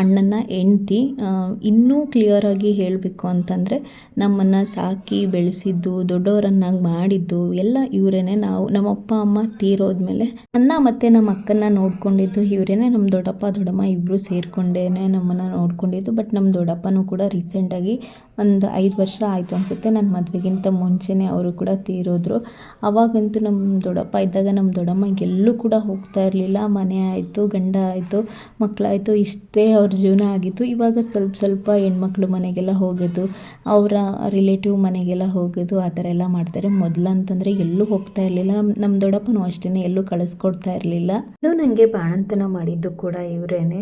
ಅಣ್ಣನ ಹೆಂಡ್ತಿ ಆ, ಇನ್ನೂ ಕ್ಲಿಯರಾಗಿ ಹೇಳಬೇಕು ಅಂತಂದರೆ ನಮ್ಮನ್ನು ಸಾಕಿ ಬೆಳೆಸಿದ್ದು ದೊಡ್ಡವರನ್ನಾಗಿ ಮಾಡಿದ್ದು ಎಲ್ಲ ಇವರೇನೆ. ನಾವು ನಮ್ಮ ಅಪ್ಪ ಅಮ್ಮ ತೀರೋದ್ಮೇಲೆ ನನ್ನ ಮತ್ತು ನಮ್ಮ ಅಕ್ಕನ ನೋಡ್ಕೊಂಡಿದ್ದು ಇವರೇನೆ. ನಮ್ಮ ದೊಡ್ಡಪ್ಪ ದೊಡ್ಡಮ್ಮ ಇಬ್ಬರು ಸೇರಿಕೊಂಡೇನೆ ನಮ್ಮನ್ನು ನೋಡ್ಕೊಂಡಿದ್ದು. ಬಟ್ ನಮ್ಮ ದೊಡ್ಡಪ್ಪನೂ ಕೂಡ ರೀಸೆಂಟಾಗಿ ಒಂದು ಐದು ವರ್ಷ ಆಯಿತು ಅನಿಸುತ್ತೆ. ನನ್ನ ಮದುವೆಗಿಂತ ಮುಂಚೆನೇ ಅವರು ಕೂಡ ತೀರೋದ್ರು. ಅವಾಗಂತೂ ನಮ್ಮ ದೊಡ್ಡಪ್ಪ ಇದ್ದಾಗ ನಮ್ಮ ದೊಡ್ಡಮ್ಮ ಎಲ್ಲೂ ಕೂಡ ಹೋಗ್ತಾ ಇರಲಿಲ್ಲ. ಮನೆ ಆಯಿತು, ಗಂಡ ಆಯಿತು ಮಕ್ಕಳಾಯಿತು ಇಷ್ಟೇ ಅವ್ರ ಜೀವನ ಆಗಿತ್ತು. ಇವಾಗ ಸ್ವಲ್ಪ ಸ್ವಲ್ಪ ಹೆಣ್ಮಕ್ಳು ಮನೆಗೆಲ್ಲ ಹೋಗೋದು ಅವರ ರಿಲೇಟಿವ್ ಮನೆಗೆಲ್ಲ ಹೋಗೋದು ಆ ಥರ ಎಲ್ಲ ಮಾಡ್ತಾರೆ. ಮೊದಲಂತಂದರೆ ಎಲ್ಲೂ ಹೋಗ್ತಾ ಇರಲಿಲ್ಲ. ನಮ್ಮ ನಮ್ಮ ದೊಡ್ಡಪ್ಪನೂ ಅಷ್ಟೇ ಎಲ್ಲೂ ಕಳಿಸ್ಕೊಡ್ತಾ ಇರಲಿಲ್ಲ. ಇನ್ನು ನನಗೆ ಬಾಣಂತನ ಮಾಡಿದ್ದು ಕೂಡ ಇವರೇನೆ.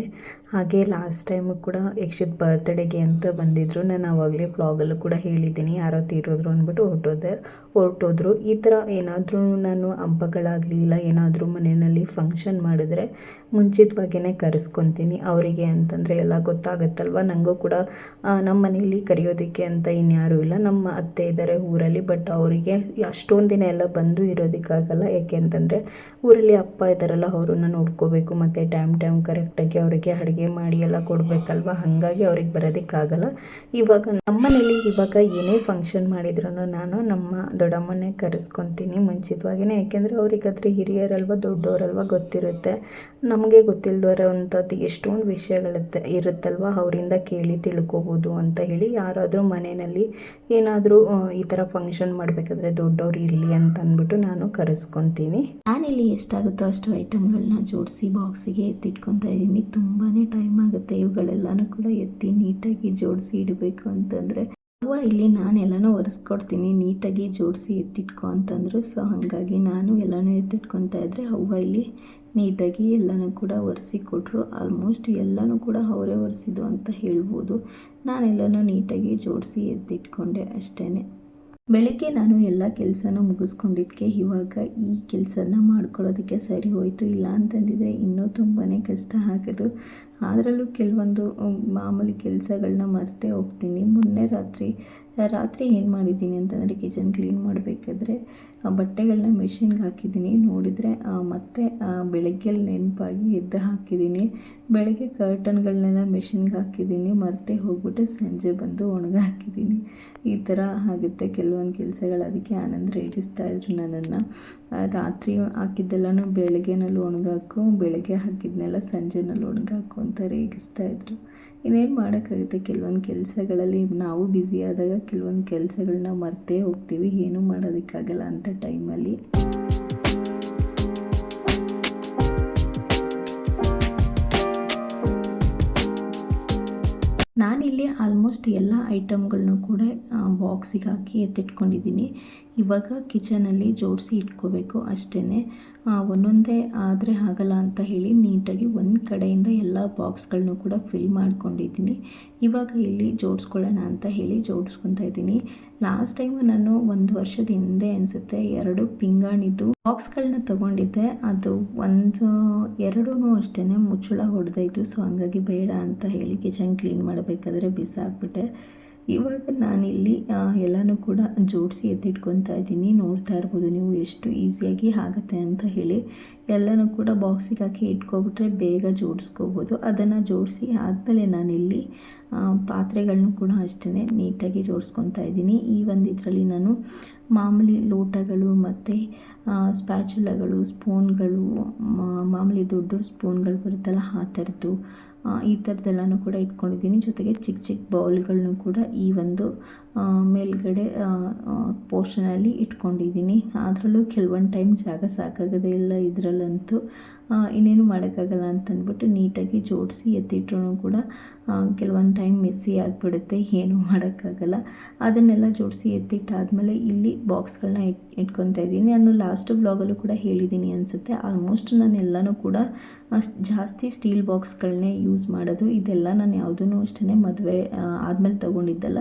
ಹಾಗೆ ಲಾಸ್ಟ್ ಟೈಮು ಕೂಡ ಯಕ್ಷಿತ್ ಬರ್ತ್ಡೇಗೆ ಅಂತ ಬಂದಿದ್ದರು ನಾನು ಆವಾಗಲೇ ಬ್ಲಾಗಲ್ಲೂ ಕೂಡ ಹೇಳಿದ್ದೀನಿ. ಯಾರೋ ತೀರೋದ್ರು ಅಂದ್ಬಿಟ್ಟು ಹೊರಟೋದೆ, ಹೊರಟೋದ್ರು. ಈ ಥರ ಏನಾದರೂ ನಾನು ಹಬ್ಬಗಳಾಗಲಿ ಇಲ್ಲ ಏನಾದರೂ ಮನೆಯಲ್ಲಿ ಫಂಕ್ಷನ್ ಮಾಡಿದ್ರೆ ಮುಂಚಿತವಾಗಿಯೇ ಕರೆಸ್ಕೊತೀನಿ. ಅವರಿಗೆ ಅಂತಂದರೆ ಎಲ್ಲ ಗೊತ್ತಾಗುತ್ತಲ್ವ? ನನಗೂ ಕೂಡ ನಮ್ಮ ಮನೆಯಲ್ಲಿ ಕರೆಯೋದಕ್ಕೆ ಅಂತ ಇನ್ಯಾರೂ ಇಲ್ಲ. ನಮ್ಮ ಅತ್ತೆ ಇದ್ದಾರೆ ಊರಲ್ಲಿ ಬಟ್ ಅವರಿಗೆ ಅಷ್ಟೊಂದು ದಿನ ಎಲ್ಲ ಬಂದು ಇರೋದಕ್ಕಾಗಲ್ಲ. ಯಾಕೆ ಅಂತಂದರೆ ಊರಲ್ಲಿ ಅಪ್ಪ ಇದ್ದಾರಲ್ಲ ಅವರನ್ನ ನೋಡ್ಕೋಬೇಕು, ಮತ್ತು ಟೈಮ್ ಟೈಮ್ ಕರೆಕ್ಟಾಗಿ ಅವರಿಗೆ ಅಡುಗೆ ಮಾಡಿ ಎಲ್ಲ ಕೊಡಬೇಕಲ್ವ? ಹಾಗಾಗಿ ಅವ್ರಿಗೆ ಬರೋದಕ್ಕಾಗಲ್ಲ. ಇವಾಗ ನಮ್ಮನೇಲಿ ಇವಾಗ ಏನೇ ಫಂಕ್ಷನ್ ಮಾಡಿದ್ರು ನಾನು ನಮ್ಮ ದೊಡ್ಡಮ್ಮನೇ ಕರೆಸ್ಕೊತೀನಿ ಮುಂಚಿತವಾಗಿಯೇ ಯಾಕೆಂದರೆ ಅವ್ರಿಗೆ ಅದ್ರ ಹಿರಿಯರಲ್ವ ದೊಡ್ಡವರಲ್ವ ಗೊತ್ತಿರುತ್ತೆ. ನಮಗೆ ಗೊತ್ತಿಲ್ಲದವಂಥದ್ದು ಎಷ್ಟೊಂದು ವಿಷಯಗಳಿರುತ್ತೆ ಇರುತ್ತಲ್ವ? ಅವರಿಂದ ಕೇಳಿ ತಿಳ್ಕೊಬೋದು ಅಂತ ಹೇಳಿ ಯಾರಾದರೂ ಮನೆಯಲ್ಲಿ ಏನಾದರೂ ಈ ಥರ ಫಂಕ್ಷನ್ ಮಾಡಬೇಕಾದ್ರೆ ದೊಡ್ಡವ್ರು ಇರಲಿ ಅಂತ ಅಂದ್ಬಿಟ್ಟು ನಾನು ಕರೆಸ್ಕೊತೀನಿ. ನಾನಿಲ್ಲಿ ಎಷ್ಟಾಗುತ್ತೋ ಅಷ್ಟು ಐಟಮ್ಗಳನ್ನ ಜೋಡಿಸಿ ಬಾಕ್ಸಿಗೆ ಎತ್ತಿಟ್ಕೊತಾ ಇದ್ದೀನಿ. ತುಂಬಾ ಟೈಮ್ ಆಗುತ್ತೆ. ಇವುಗಳೆಲ್ಲನೂ ಕೂಡ ಎತ್ತಿ ನೀಟಾಗಿ ಜೋಡಿಸಿ ಇಡಬೇಕು ಅಂತಂದರೆ. ಅವ್ವ, ಇಲ್ಲಿ ನಾನು ಎಲ್ಲನೂ ಒರೆಸ್ಕೊಡ್ತೀನಿ. ನೀಟಾಗಿ ಜೋಡಿಸಿ ಎತ್ತಿಟ್ಕೊ ಅಂತಂದರು. ಸೊ ಹಾಗಾಗಿ ನಾನು ಎಲ್ಲನೂ ಎತ್ತಿಟ್ಕೊತಾ ಇದ್ದರೆ ಅವ್ವ ಇಲ್ಲಿ ನೀಟಾಗಿ ಎಲ್ಲನೂ ಕೂಡ ಒರೆಸಿ ಕೊಟ್ಟರು ಆಲ್ಮೋಸ್ಟ್ ಎಲ್ಲನೂ ಕೂಡ ಅವರೇ ಒರೆಸಿದ್ದು ಅಂತ ಹೇಳ್ಬೋದು. ನಾನೆಲ್ಲನೂ ನೀಟಾಗಿ ಜೋಡಿಸಿ ಎತ್ತಿಟ್ಕೊಂಡೆ ಅಷ್ಟೇ ಬೆಳಿಗ್ಗೆ ನಾನು ಎಲ್ಲ ಕೆಲಸನೂ ಮುಗಿಸ್ಕೊಂಡಿದ್ದಕ್ಕೆ ಇವಾಗ ಈ ಕೆಲಸನ ಮಾಡ್ಕೊಳ್ಳೋದಕ್ಕೆ ಸರಿ ಹೋಯಿತು ಇಲ್ಲ ಅಂತಂದಿದ್ರೆ ಇನ್ನೂ ತುಂಬಾ ಕಷ್ಟ ಆಗೋದು ಅದರಲ್ಲೂ ಕೆಲವೊಂದು ಮಾಮೂಲಿ ಕೆಲಸಗಳನ್ನ ಮರೆತೇ ಹೋಗ್ತೀನಿ. ಮೊನ್ನೆ ರಾತ್ರಿ ರಾತ್ರಿ ಏನು ಮಾಡಿದ್ದೀನಿ ಅಂತಂದರೆ ಕಿಚನ್ ಕ್ಲೀನ್ ಮಾಡಬೇಕಾದ್ರೆ ಬಟ್ಟೆಗಳನ್ನ ಮಿಷಿನ್ಗೆ ಹಾಕಿದ್ದೀನಿ. ನೋಡಿದರೆ ಮತ್ತೆ ಆ, ಬೆಳಗ್ಗೆ ನೆನಪಾಗಿ ಎದ್ದು ಹಾಕಿದ್ದೀನಿ. ಬೆಳಗ್ಗೆ ಕರ್ಟನ್ಗಳನ್ನೆಲ್ಲ ಮಿಷಿನ್ಗೆ ಹಾಕಿದ್ದೀನಿ. ಮತ್ತೆ ಹೋಗ್ಬಿಟ್ಟು ಸಂಜೆ ಬಂದು ಹಾಕಿದ್ದೀನಿ. ಈ ಥರ ಆಗುತ್ತೆ. ಕೆಲವೊಂದು ಕೆಲಸಗಳು. ಅದಕ್ಕೆ ಆನಂದ್ ರೇಗಿಸ್ತಾ ಇದ್ರು ನನ್ನನ್ನು. ರಾತ್ರಿ ಹಾಕಿದ್ದೆಲ್ಲನೂ ಬೆಳಗ್ಗೆನಲ್ಲಿ ಒಣಗಾಕು ಬೆಳಗ್ಗೆ ಹಾಕಿದ್ನೆಲ್ಲ ಸಂಜೆನಲ್ಲಿ ಒಣಗಾಕು ಅಂತ ರೇಗಿಸ್ತಾ ಇದ್ರು. ಇನ್ನೇನು ಮಾಡೋಕ್ಕಾಗುತ್ತೆ? ಕೆಲವೊಂದು ಕೆಲಸಗಳಲ್ಲಿ ನಾವು ಬ್ಯುಸಿ ಆದಾಗ ಕೆಲವೊಂದು ಕೆಲಸಗಳನ್ನ ಮರ್ತೇ ಹೋಗ್ತೀವಿ. ಏನೂ ಮಾಡೋದಕ್ಕಾಗಲ್ಲ ಅಂಥ ಟೈಮಲ್ಲಿ ನಾನಿಲ್ಲಿ ಆಲ್ಮೋಸ್ಟ್ ಎಲ್ಲ ಐಟಮ್ಗಳನ್ನೂ ಕೂಡ ಬಾಕ್ಸಿಗೆ ಹಾಕಿ ಎತ್ತಿಟ್ಕೊಂಡಿದ್ದೀನಿ. ಇವಾಗ ಕಿಚನಲ್ಲಿ ಜೋಡಿಸಿ ಇಟ್ಕೋಬೇಕು ಅಷ್ಟೇ ಒಂದೊಂದೇ ಆದರೆ ಆಗಲ್ಲ ಅಂತ ಹೇಳಿ ನೀಟಾಗಿ ಒಂದು ಕಡೆಯಿಂದ ಎಲ್ಲ ಬಾಕ್ಸ್ಗಳನ್ನೂ ಕೂಡ ಫಿಲ್ ಮಾಡ್ಕೊಂಡಿದ್ದೀನಿ. ಇವಾಗ ಇಲ್ಲಿ ಜೋಡಿಸ್ಕೊಳ್ಳೋಣ ಅಂತ ಹೇಳಿ ಜೋಡಿಸ್ಕೊತಾ ಇದ್ದೀನಿ. ಲಾಸ್ಟ್ ಟೈಮು ನಾನು ಒಂದು ವರ್ಷದ ಹಿಂದೆ ಅನಿಸುತ್ತೆ ಎರಡು ಪಿಂಗಾಣಿದ್ದು ಬಾಕ್ಸ್ಗಳನ್ನ ತೊಗೊಂಡಿದ್ದೆ. ಅದು ಒಂದು ಎರಡೂ ಅಷ್ಟೇ ಮುಚ್ಚಳ ಹೊಡೆದಾಯಿತು ಸೊ ಹಂಗಾಗಿ ಬೇಡ ಅಂತ ಹೇಳಿ ಕಿಚನ್ ಕ್ಲೀನ್ ಮಾಡಬೇಕಾದ್ರೆ ಬಿಸಾಕ್ಬಿಟ್ಟೆ. ಇವಾಗ ನಾನಿಲ್ಲಿ ಎಲ್ಲನೂ ಕೂಡ ಜೋಡಿಸಿ ಎತ್ತಿಟ್ಕೊತಾ ಇದ್ದೀನಿ. ನೋಡ್ತಾ ಇರ್ಬೋದು ನೀವು ಎಷ್ಟು ಈಸಿಯಾಗಿ ಆಗುತ್ತೆ ಅಂತ ಹೇಳಿ. ಎಲ್ಲನೂ ಕೂಡ ಬಾಕ್ಸಿಗೆ ಹಾಕಿ ಇಟ್ಕೊಬಿಟ್ರೆ ಬೇಗ ಜೋಡಿಸ್ಕೋಬೋದು. ಅದನ್ನು ಜೋಡಿಸಿ ಆದಮೇಲೆ ನಾನಿಲ್ಲಿ ಪಾತ್ರೆಗಳನ್ನು ಕೂಡ ಅಷ್ಟೇ ನೀಟಾಗಿ ಜೋಡಿಸ್ಕೊತಾ ಇದ್ದೀನಿ. ಈ ಒಂದು ಇದರಲ್ಲಿ ನಾನು ಮಾಮೂಲಿ ಲೋಟಗಳು ಮತ್ತು ಸ್ಪ್ಯಾಚುಲಗಳು, ಸ್ಪೂನ್ಗಳು ಮಾಮೂಲಿ ದೊಡ್ಡ ಸ್ಪೂನ್ಗಳು ಬರುತ್ತಲ್ಲ ಆ ಥರದ್ದು ಈ ಥರದ್ದೆಲ್ಲನೂ ಕೂಡ ಇಟ್ಕೊಂಡಿದ್ದೀನಿ. ಜೊತೆಗೆ ಚಿಕ್ಕ ಚಿಕ್ಕ ಬೌಲ್ಗಳನ್ನೂ ಕೂಡ ಈ ಒಂದು ಮೇಲ್ಗಡೆ ಪೋರ್ಷನಲ್ಲಿ ಇಟ್ಕೊಂಡಿದ್ದೀನಿ. ಅದರಲ್ಲೂ ಕೆಲವೊಂದು ಟೈಮ್ ಜಾಗ ಸಾಕಾಗೋದೇ ಇಲ್ಲ ಇದರಲ್ಲಂತೂ. ಇನ್ನೇನು ಮಾಡೋಕ್ಕಾಗಲ್ಲ ಅಂತ ಅಂದ್ಬಿಟ್ಟು ನೀಟಾಗಿ ಜೋಡಿಸಿ ಎತ್ತಿಟ್ರು ಕೂಡ ಕೆಲವೊಂದು ಟೈಮ್ ಮೆಸ್ಸಿ ಆಗಿಬಿಡುತ್ತೆ. ಏನೂ ಮಾಡೋಕ್ಕಾಗಲ್ಲ. ಅದನ್ನೆಲ್ಲ ಜೋಡಿಸಿ, ಎತ್ತಿಟ್ಟಾದಮೇಲೆ ಇಲ್ಲಿ ಬಾಕ್ಸ್ಗಳನ್ನ ಇಟ್, ಇಟ್ಕೊತಾ ಇದ್ದೀನಿ. ನಾನು ಲಾಸ್ಟ್ ಬ್ಲಾಗಲ್ಲೂ ಕೂಡ ಹೇಳಿದ್ದೀನಿ ಅನಿಸುತ್ತೆ. ಆಲ್ಮೋಸ್ಟ್ ನಾನು ಎಲ್ಲನೂ ಕೂಡ ಜಾಸ್ತಿ ಸ್ಟೀಲ್ ಬಾಕ್ಸ್ಗಳನ್ನೇ ಯೂಸ್ ಮಾಡೋದು. ಇದೆಲ್ಲ ನಾನು ಯಾವುದೂ ಅಷ್ಟೇ ಮದುವೆ ಆದಮೇಲೆ ತೊಗೊಂಡಿದ್ದಲ್ಲ.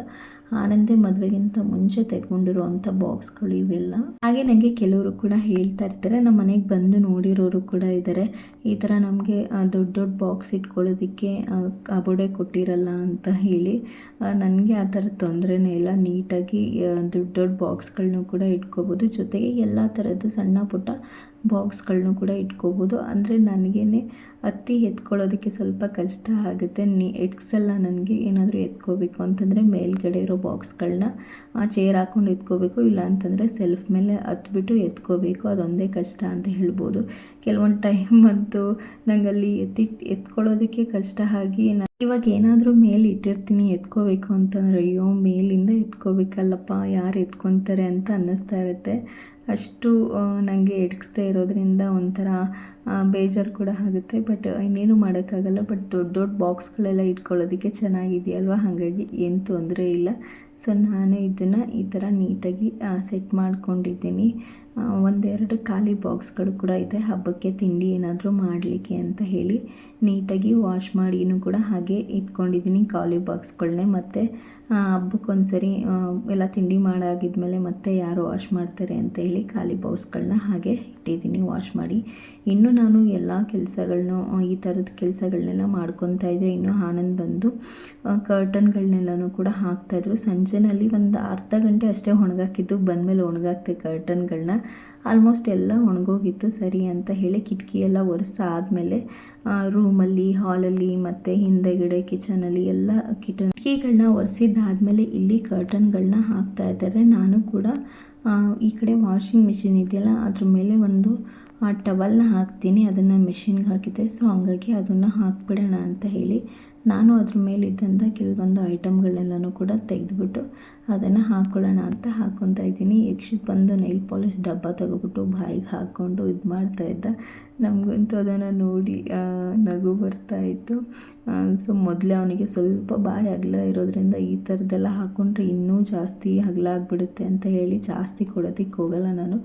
ಆನಂದೇ ಮದುವೆಗಿಂತ ಮುಂಚೆ ತೆಗೊಂಡಿರುವಂಥ ಬಾಕ್ಸ್ಗಳು ಇವೆಲ್ಲ. ಹಾಗೆ ನನಗೆ ಕೆಲವರು ಕೂಡ ಹೇಳ್ತಾ ಇರ್ತಾರೆ, ನಮ್ಮ ಮನೆಗೆ ಬಂದು ನೋಡಿರೋರು ಕೂಡ ಇದ್ದಾರೆ. ಈ ಥರ ನಮಗೆ ದೊಡ್ಡ ದೊಡ್ಡ ಬಾಕ್ಸ್ ಇಟ್ಕೊಳ್ಳೋದಕ್ಕೆ ಕಬೋರ್ಡೆ ಕೊಟ್ಟಿರಲ್ಲ ಅಂತ ಹೇಳಿ ನನಗೆ ಆ ಥರ ತೊಂದರೆನೇ ಇಲ್ಲ. ನೀಟಾಗಿ ದೊಡ್ಡ ದೊಡ್ಡ ಬಾಕ್ಸ್ಗಳನ್ನೂ ಕೂಡ ಇಟ್ಕೋಬೋದು. ಜೊತೆಗೆ ಎಲ್ಲ ಥರದ್ದು ಸಣ್ಣ ಪುಟ್ಟ ಬಾಕ್ಸ್ಗಳನ್ನೂ ಕೂಡ ಇಟ್ಕೋಬೋದು. ಅಂದರೆ ನನಗೇನೆ ಹತ್ತಿ ಎತ್ಕೊಳ್ಳೋದಕ್ಕೆ ಸ್ವಲ್ಪ ಕಷ್ಟ ಆಗುತ್ತೆ. ನೀ ಎಟ್ಸಲ್ಲ ನನಗೆ ಏನಾದರೂ ಎತ್ಕೋಬೇಕು ಅಂತಂದರೆ ಮೇಲ್ಗಡೆ ಇರೋ ಬಾಕ್ಸ್ಗಳನ್ನ ಚೇರ್ ಹಾಕ್ಕೊಂಡು ಎತ್ಕೋಬೇಕು, ಇಲ್ಲ ಅಂತಂದರೆ ಸೆಲ್ಫ್ ಮೇಲೆ ಹತ್ಬಿಟ್ಟು ಎತ್ಕೋಬೇಕು. ಅದೊಂದೇ ಕಷ್ಟ ಅಂತ ಹೇಳ್ಬೋದು. ಕೆಲವೊಂದು ಟೈಮ್ ಅಂತೂ ನಂಗಲ್ಲಿ ಎತ್ತಿ, ಎತ್ಕೊಳ್ಳೋದಕ್ಕೆ ಕಷ್ಟ ಆಗಿ ನಾನು ಇವಾಗ ಏನಾದರೂ ಮೇಲೆ ಇಟ್ಟಿರ್ತೀನಿ, ಎತ್ಕೋಬೇಕು ಅಂತಂದ್ರೆ ಅಯ್ಯೋ, ಮೇಲಿಂದ ಎತ್ಕೋಬೇಕಲ್ಲಪ್ಪ, ಯಾರು ಎತ್ಕೊತಾರೆ ಅಂತ ಅನ್ನಿಸ್ತಾ ಇರುತ್ತೆ. ಅಷ್ಟು ನನಗೆ ಎಡ್ಗಿಸ್ದೇ ಇರೋದ್ರಿಂದ ಒಂಥರ ಬೇಜಾರು ಕೂಡ ಆಗುತ್ತೆ. ಬಟ್ ಇನ್ನೇನು ಮಾಡೋಕ್ಕಾಗಲ್ಲ. ಬಟ್ ದೊಡ್ಡ ದೊಡ್ಡ ಬಾಕ್ಸ್ಗಳೆಲ್ಲ ಇಟ್ಕೊಳ್ಳೋದಕ್ಕೆ ಚೆನ್ನಾಗಿದೆಯಲ್ವ? ಹಾಗಾಗಿ ಏನು ತೊಂದರೆ ಇಲ್ಲ. ಸೊ, ನಾನು ಇದನ್ನು ಈ ಥರ ನೀಟಾಗಿ ಸೆಟ್ ಮಾಡ್ಕೊಂಡಿದ್ದೀನಿ. ಒಂದೆರಡು ಖಾಲಿ ಬಾಕ್ಸ್ಗಳು ಕೂಡ ಇದೆ. ಹಬ್ಬಕ್ಕೆ ತಿಂಡಿ ಏನಾದರೂ ಮಾಡಲಿಕ್ಕೆ ಅಂತ ಹೇಳಿ. ನೀಟಾಗಿ ವಾಶ್ ಮಾಡಿನೂ ಕೂಡ ಹಾಗೆ ಇಟ್ಕೊಂಡಿದ್ದೀನಿ ಖಾಲಿ ಬಾಕ್ಸ್ಗಳನ್ನೇ ಮತ್ತು ಹಬ್ಬಕ್ಕೊಂದ್ಸರಿ ಎಲ್ಲ ತಿಂಡಿ ಮಾಡಾಗಿದ್ಮೇಲೆ ಮತ್ತೆ ಯಾರು ವಾಶ್ ಮಾಡ್ತಾರೆ ಅಂತ ಹೇಳಿ ಖಾಲಿ ಬಾಕ್ಸ್ಗಳನ್ನ ಹಾಗೆ ಇಟ್ಟಿದ್ದೀನಿ, ವಾಶ್ ಮಾಡಿ. ಇನ್ನು ನಾನು ಎಲ್ಲ ಕೆಲಸಗಳನ್ನೂ ಈ ಥರದ ಕೆಲಸಗಳನ್ನೆಲ್ಲ ಮಾಡ್ಕೊತಾ ಇದ್ದೆ. ಇನ್ನು ಆನಂದ್ ಬಂದು ಕರ್ಟನ್ಗಳನ್ನೆಲ್ಲನೂ ಕೂಡ ಹಾಕ್ತಾಯಿದ್ರು ಸಂಜೆನಲ್ಲಿ ಒಂದು ಅರ್ಧ ಗಂಟೆ ಅಷ್ಟೇ ಒಣಗಾಕಿದ್ದು, ಬಂದಮೇಲೆ ಒಣಗಾಕ್ತೆ ಕರ್ಟನ್ಗಳನ್ನ ಆಲ್ಮೋಸ್ಟ್ ಎಲ್ಲ ಒಣಗೋಗಿತ್ತು ಸರಿ ಅಂತ ಹೇಳಿ ಕಿಟಕಿ ಎಲ್ಲ ಒರೆಸಾದ್ಮೇಲೆ ರೂಮಲ್ಲಿ ಹಾಲಲ್ಲಿ ಮತ್ತು ಹಿಂದೆಗಡೆ ಕಿಚನಲ್ಲಿ ಎಲ್ಲ ಕಿಟ ಕಿಟಕಿಗಳನ್ನ ಒರೆಸಿದ್ದಾದಮೇಲೆ ಇಲ್ಲಿ ಕರ್ಟನ್ಗಳನ್ನ ಹಾಕ್ತಾ ಇದ್ದಾರೆ. ನಾನು ಕೂಡ ಈ ಕಡೆ ವಾಷಿಂಗ್ ಮಿಷಿನ್ ಇದೆಯಲ್ಲ, ಅದ್ರ ಮೇಲೆ ಒಂದು ಟವಲ್ನ ಹಾಕ್ತೀನಿ. ಅದನ್ನು ಮೆಷಿನ್ಗೆ ಹಾಕಿದ್ದೆ. ಸೊ ಹಂಗಾಗಿ ಅದನ್ನು ಹಾಕ್ಬಿಡೋಣ ಅಂತ ಹೇಳಿ ನಾನು ಅದ್ರ ಮೇಲಿದ್ದಂಥ ಕೆಲವೊಂದು ಐಟಮ್ಗಳನ್ನೆಲ್ಲನೂ ಕೂಡ ತೆಗೆದುಬಿಟ್ಟು ಅದನ್ನು ಹಾಕ್ಕೊಳ್ಳೋಣ ಅಂತ ಹಾಕ್ಕೊತಾ ಇದ್ದೀನಿ. ಯಕ್ಷಿತ್ ಬಂದು ನೈಲ್ ಪಾಲಿಶ್ ಡಬ್ಬ ತೆಗೆದ್ಬಿಟ್ಟು ಬಾಯಿಗೆ ಹಾಕ್ಕೊಂಡು ಇದು ಮಾಡ್ತಾ ಇದ್ದ. ನಮಗಂತೂ ಅದನ್ನು ನೋಡಿ ನಗು ಬರ್ತಾ ಇತ್ತು. ಸೊ ಮೊದಲೇ ಅವನಿಗೆ ಸ್ವಲ್ಪ ಬಾಯಿ ಅಗಲ ಇರೋದ್ರಿಂದ ಈ ಥರದ್ದೆಲ್ಲ ಹಾಕ್ಕೊಂಡ್ರೆ ಇನ್ನೂ ಜಾಸ್ತಿ ಅಗಲ ಆಗಿಬಿಡುತ್ತೆ ಅಂತ ಹೇಳಿ ಜಾಸ್ತಿ ಕೊಡೋದಕ್ಕೆ ಹೋಗಲ್ಲ ನಾನು.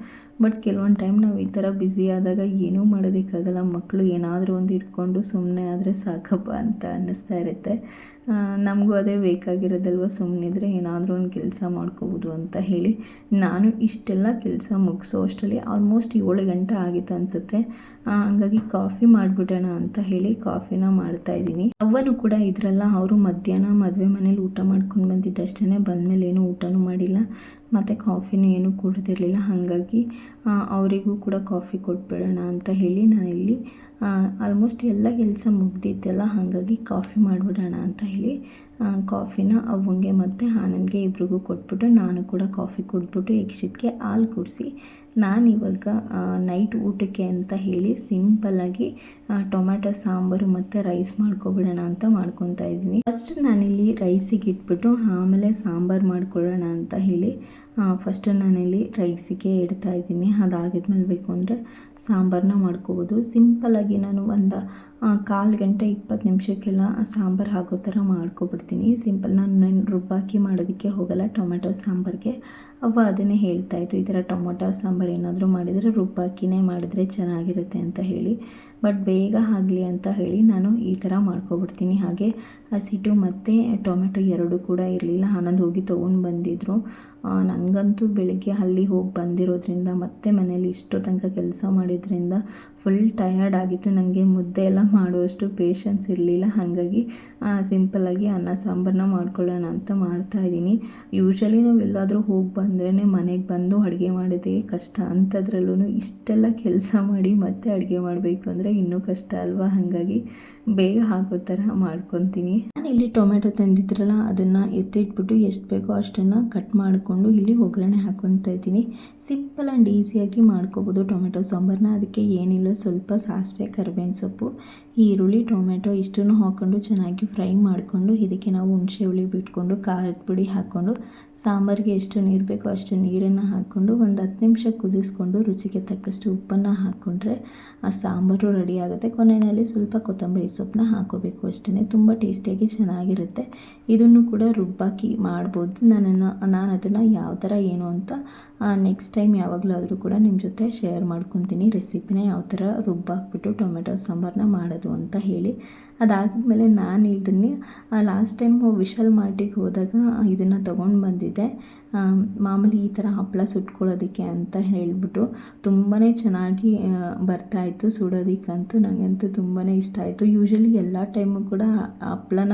ಬಟ್ ಕೆಲವೊಂದು ಟೈಮ್ ನಾವು ಈ ಥರ ಬ್ಯುಸಿ ಆದಾಗ ಏನೂ ಮಾಡೋದಕ್ಕಾಗಲ್ಲ. ಮಕ್ಕಳು ಏನಾದರೂ ಒಂದು ಇಟ್ಕೊಂಡು ಸುಮ್ಮನೆ ಆದರೆ ಸಾಕಪ್ಪ ಅಂತ ಅನ್ನಿಸ್ತಾ ಇರುತ್ತೆ. ನಮಗೂ ಅದೇ ಬೇಕಾಗಿರೋದಲ್ವ ಸುಮ್ಮನಿದ್ರೆ ಏನಾದರೂ ಒಂದು ಕೆಲಸ ಮಾಡ್ಕೋಬೋದು ಅಂತ ಹೇಳಿ ನಾನು ಇಷ್ಟೆಲ್ಲ ಕೆಲಸ ಮುಗಿಸೋ ಅಷ್ಟರಲ್ಲಿ ಆಲ್ಮೋಸ್ಟ್ ಏಳು ಗಂಟೆ ಆಗಿತ್ತು ಅನಿಸುತ್ತೆ. ಹಂಗಾಗಿ ಕಾಫಿ ಮಾಡಿಬಿಡೋಣ ಅಂತ ಹೇಳಿ ಕಾಫಿನ ಮಾಡ್ತಾಯಿದ್ದೀನಿ ಅವ್ವನು ಕೂಡ ಇದ್ರಲ್ಲ, ಅವರು ಮಧ್ಯಾಹ್ನ ಮದುವೆ ಮನೇಲಿ ಊಟ ಮಾಡ್ಕೊಂಡು ಬಂದಿದ್ದಷ್ಟೇ ಬಂದಮೇಲೆ ಏನೂ ಊಟನೂ ಮಾಡಿಲ್ಲ, ಮತ್ತು ಕಾಫಿನೂ ಏನೂ ಕುಡ್ದಿರಲಿಲ್ಲ. ಹಾಗಾಗಿ ಅವರಿಗೂ ಕೂಡ ಕಾಫಿ ಕೊಟ್ಬಿಡೋಣ ಅಂತ ಹೇಳಿ ನಾನಿಲ್ಲಿ ಆಲ್ಮೋಸ್ಟ್ ಎಲ್ಲ ಕೆಲಸ ಮುಗ್ದಿದ್ದೆಲ್ಲ ಹಾಗಾಗಿ ಕಾಫಿ ಮಾಡಿಬಿಡೋಣ ಅಂತ ಹೇಳಿ ಕಾಫಿನ ಅವ್ವಂಗೆ ಮತ್ತು ಆನಂದ್ಗೆ ಇಬ್ರಿಗೂ ಕೊಟ್ಬಿಟ್ಟು ನಾನು ಕೂಡ ಕಾಫಿ ಕುಡಿದ್ಬಿಟ್ಟು ಯಕ್ಷಿತ್ಗೆ ಹಾಲು ಕುಡಿಸಿ. ಇವಾಗ ನೈಟ್ ಊಟಕ್ಕೆ ಅಂತ ಹೇಳಿ ಸಿಂಪಲ್ಲಾಗಿ ಟೊಮ್ಯಾಟೊ, ಸಾಂಬಾರು ಮತ್ತು ರೈಸ್ ಮಾಡ್ಕೊಬಿಡೋಣ ಅಂತ ಮಾಡ್ಕೊತಾ ಇದ್ದೀನಿ. ಫಸ್ಟ್ ನಾನಿಲ್ಲಿ ರೈಸಿಗೆ ಇಟ್ಬಿಟ್ಟು ಆಮೇಲೆ ಸಾಂಬಾರು ಮಾಡ್ಕೊಳ್ಳೋಣ ಅಂತ ಹೇಳಿ ಫಸ್ಟು ನಾನಿಲ್ಲಿ ರೈಸಿಗೆ ಇಡ್ತಾ ಇದ್ದೀನಿ. ಅದಾಗಿದ್ಮೇಲೆ ಬೇಕು ಅಂದರೆ ಸಾಂಬಾರನ್ನ ಮಾಡ್ಕೋಬೋದು. ಸಿಂಪಲ್ಲಾಗಿ ನಾನು ಒಂದು ಕಾಲು ಗಂಟೆ ಇಪ್ಪತ್ತು ನಿಮಿಷಕ್ಕೆಲ್ಲ ಸಾಂಬಾರು ಹಾಕೋ ಥರ ಮಾಡ್ಕೊಬಿಡ್ತೀನಿ. ಸಿಂಪಲ್ ನಾನು ನಾನು ರುಬ್ಬಾಕಿ ಮಾಡೋದಕ್ಕೆ ಹೋಗಲ್ಲ, ಟೊಮೆಟೊ ಸಾಂಬಾರಿಗೆ. ಅವ್ವ ಅದನ್ನೇ ಹೇಳ್ತಾ ಇತ್ತು ಈ ಥರ ಟೊಮೊಟೊ ಸಾಂಬಾರು ಏನಾದರೂ ಮಾಡಿದರೆ ರುಬ್ಬಾಕಿನೇ ಮಾಡಿದ್ರೆ ಚೆನ್ನಾಗಿರುತ್ತೆ ಅಂತ ಹೇಳಿ. ಬಟ್ ಬೇಗ ಆಗಲಿ ಅಂತ ಹೇಳಿ ನಾನು ಈ ಥರ ಮಾಡ್ಕೊಬಿಡ್ತೀನಿ. ಹಾಗೆ ಹಸಿಟ್ಟು ಮತ್ತು ಟೊಮೆಟೊ ಎರಡೂ ಕೂಡ ಇರಲಿಲ್ಲ. ಆನಂದ್ ಹೋಗಿ ತೊಗೊಂಡು ಬಂದಿದ್ರು. ನನಗಂತೂ ಬೆಳಗ್ಗೆ ಅಲ್ಲಿ ಹೋಗಿ ಬಂದಿರೋದ್ರಿಂದ ಮತ್ತೆ ಮನೇಲಿ ಇಷ್ಟೋ ತನಕ ಕೆಲಸ ಮಾಡಿದ್ರಿಂದ ಫುಲ್ ಟಯರ್ಡ್ ಆಗಿತ್ತು. ನನಗೆ ಮುದ್ದೆ ಎಲ್ಲ ಮಾಡುವಷ್ಟು ಪೇಷನ್ಸ್ ಇರಲಿಲ್ಲ. ಹಾಗಾಗಿ ಸಿಂಪಲ್ಲಾಗಿ ಅನ್ನ ಸಾಂಬಾರನ್ನ ಮಾಡ್ಕೊಳ್ಳೋಣ ಅಂತ ಮಾಡ್ತಾ ಇದ್ದೀನಿ. ಯೂಶ್ವಲಿ ನಾವು ಎಲ್ಲಾದರೂ ಹೋಗಿ ಬಂದ್ರೇ ಮನೆಗೆ ಬಂದು ಅಡುಗೆ ಮಾಡೋದೇ ಕಷ್ಟ. ಅಂಥದ್ರಲ್ಲೂ ಇಷ್ಟೆಲ್ಲ ಕೆಲಸ ಮಾಡಿ ಮತ್ತೆ ಅಡುಗೆ ಮಾಡಬೇಕು ಅಂದರೆ ಇನ್ನೂ ಕಷ್ಟ ಅಲ್ವಾ? ಹಾಗಾಗಿ ಬೇಗ ಹಾಕೋ ಥರ ಮಾಡ್ಕೊತೀನಿ. ನಾನು ಇಲ್ಲಿ ಟೊಮೆಟೊ ತಂದಿದ್ರಲ್ಲ, ಅದನ್ನು ಎತ್ತಿಟ್ಬಿಟ್ಟು ಎಷ್ಟು ಬೇಕೋ ಅಷ್ಟನ್ನು ಕಟ್ ಮಾಡಿಕೊಂಡು ಇಲ್ಲಿ ಒಗ್ಗರಣೆ ಹಾಕ್ಕೊತಾ ಇದ್ದೀನಿ. ಸಿಂಪಲ್ ಆ್ಯಂಡ್ ಈಸಿಯಾಗಿ ಮಾಡ್ಕೋಬೋದು ಟೊಮೆಟೊ ಸಾಂಬಾರನ್ನ ಅದಕ್ಕೆ ಏನಿಲ್ಲ, ಸ್ವಲ್ಪ ಸಾಸಿವೆ, ಕರಿಬೇವಿನ ಸೊಪ್ಪು ಈರುಳ್ಳಿ ಟೊಮೆಟೊ ಇಷ್ಟನ್ನು ಹಾಕ್ಕೊಂಡು ಚೆನ್ನಾಗಿ ಫ್ರೈ ಮಾಡಿಕೊಂಡು ಇದಕ್ಕೆ ನಾವು ಹುಣಸೆ ಹುಳಿ ಬಿಟ್ಕೊಂಡು ಖಾರದ ಪುಡಿ ಹಾಕ್ಕೊಂಡು ಸಾಂಬಾರಿಗೆ ಎಷ್ಟು ನೀರು ಬೇಕೋ ಅಷ್ಟು ನೀರನ್ನು ಹಾಕ್ಕೊಂಡು ಒಂದು ಹತ್ತು ನಿಮಿಷ ಕುದಿಸ್ಕೊಂಡು ರುಚಿಗೆ ತಕ್ಕಷ್ಟು ಉಪ್ಪನ್ನು ಹಾಕ್ಕೊಂಡ್ರೆ ಆ ಸಾಂಬಾರು ರೆಡಿ ಆಗುತ್ತೆ. ಕೊನೆಯಲ್ಲಿ ಸ್ವಲ್ಪ ಕೊತ್ತಂಬರಿ ಸೊಪ್ಪನ್ನ ಹಾಕೋಬೇಕು. ಅಷ್ಟೇ ತುಂಬ ಟೇಸ್ಟಿಯಾಗಿ ಚೆನ್ನಾಗಿರುತ್ತೆ. ಇದನ್ನು ಕೂಡ ರುಬ್ಬಾಕಿ ಮಾಡ್ಬೋದು. ನನ್ನನ್ನು, ನಾನು ಅದನ್ನು ಯಾವ ಥರ ಏನು ಅಂತ ನೆಕ್ಸ್ಟ್ ಟೈಮ್ ಯಾವಾಗಲಾದರೂ ಕೂಡ ನಿಮ್ಮ ಜೊತೆ ಶೇರ್ ಮಾಡ್ಕೊತೀನಿ. ರೆಸಿಪಿನ ಯಾವ ಥರ ರುಬ್ಬಾಕ್ಬಿಟ್ಟು ಟೊಮೆಟೊ ಸಾಂಬಾರನ್ನ ಮಾಡೋದು ಅಂತ ಹೇಳಿ. ಅದಾದಮೇಲೆ ನಾನು ಇದನ್ನೇ ಲಾಸ್ಟ್ ಟೈಮ್ ವಿಶಾಲ್ ಮಾರ್ಟಿಗೆ ಹೋದಾಗ ಇದನ್ನು ತೊಗೊಂಡು ಬಂದಿದ್ದೆ. ಮಾಮೂಲಿ ಈ ಥರ ಹಪ್ಪಳ ಸುಟ್ಕೊಳ್ಳೋದಕ್ಕೆ ಅಂತ ಹೇಳಿಬಿಟ್ಟು ತುಂಬಾ ಚೆನ್ನಾಗಿ ಬರ್ತಾಯಿತ್ತು ಸುಡೋದಕ್ಕಂತೂ ನನಗಂತೂ ತುಂಬಾ ಇಷ್ಟ ಆಯಿತು. ಯೂಶ್ವಲಿ ಎಲ್ಲ ಟೈಮು ಕೂಡ ಹಪ್ಪಳನ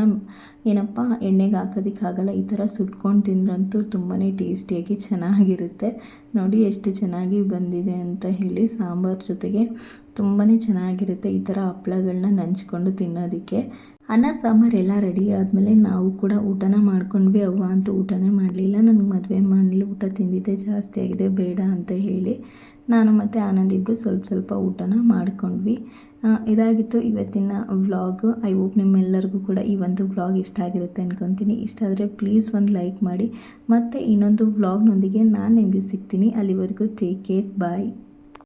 ಏನಪ್ಪ, ಎಣ್ಣೆಗೆ ಹಾಕೋದಕ್ಕಾಗಲ್ಲ ಈ ಥರ ಸುಟ್ಕೊಂಡು ತಿಂದ್ರಂತೂ ತುಂಬಾ ಟೇಸ್ಟಿಯಾಗಿ ಚೆನ್ನಾಗಿರುತ್ತೆ. ನೋಡಿ ಎಷ್ಟು ಚೆನ್ನಾಗಿ ಬಂದಿದೆ ಅಂತ ಹೇಳಿ ಸಾಂಬಾರು ಜೊತೆಗೆ. ತುಂಬಾ ಚೆನ್ನಾಗಿರುತ್ತೆ ಈ ಥರ ಹಪ್ಪಳಗಳನ್ನ ನಂಚ್ಕೊಂಡು ತಿನ್ನೋದಕ್ಕೆ. ಅನ್ನ, ಸಾಂಬಾರು ಎಲ್ಲ ರೆಡಿ ಆದಮೇಲೆ ನಾವು ಕೂಡ ಊಟನ ಮಾಡ್ಕೊಂಡ್ವಿ. ಅವ್ವ ಅಂತೂ ಊಟನೇ ಮಾಡಲಿಲ್ಲ. ನನಗೆ ಮದುವೆ ಮನೇಲಿ ಊಟ ತಿಂದಿದ್ದೆ, ಜಾಸ್ತಿ ಆಗಿದೆ, ಬೇಡ ಅಂತ ಹೇಳಿ ನಾನು ಮತ್ತು ಆನಂದ್ ಇಬ್ಬರು ಸ್ವಲ್ಪ ಸ್ವಲ್ಪ ಊಟನ ಮಾಡ್ಕೊಂಡ್ವಿ. ಇದಾಗಿತ್ತು ಇವತ್ತಿನ ವ್ಲಾಗ್. ಐ ಹೋಪ್ ನಿಮ್ಮೆಲ್ಲರಿಗೂ ಕೂಡ ಈ ಒಂದು ವ್ಲಾಗ್ ಇಷ್ಟ ಆಗಿರುತ್ತೆ ಅಂದ್ಕೊತೀನಿ ಇಷ್ಟ ಆದರೆ ಪ್ಲೀಸ್ ಒಂದು ಲೈಕ್ ಮಾಡಿ. ಮತ್ತು ಇನ್ನೊಂದು ವ್ಲಾಗ್ನೊಂದಿಗೆ ನಾನು ನಿಮಗೆ ಸಿಗ್ತೀನಿ. ಅಲ್ಲಿವರೆಗೂ ಟೇಕ್ ಕೇರ್ ಬಾಯ್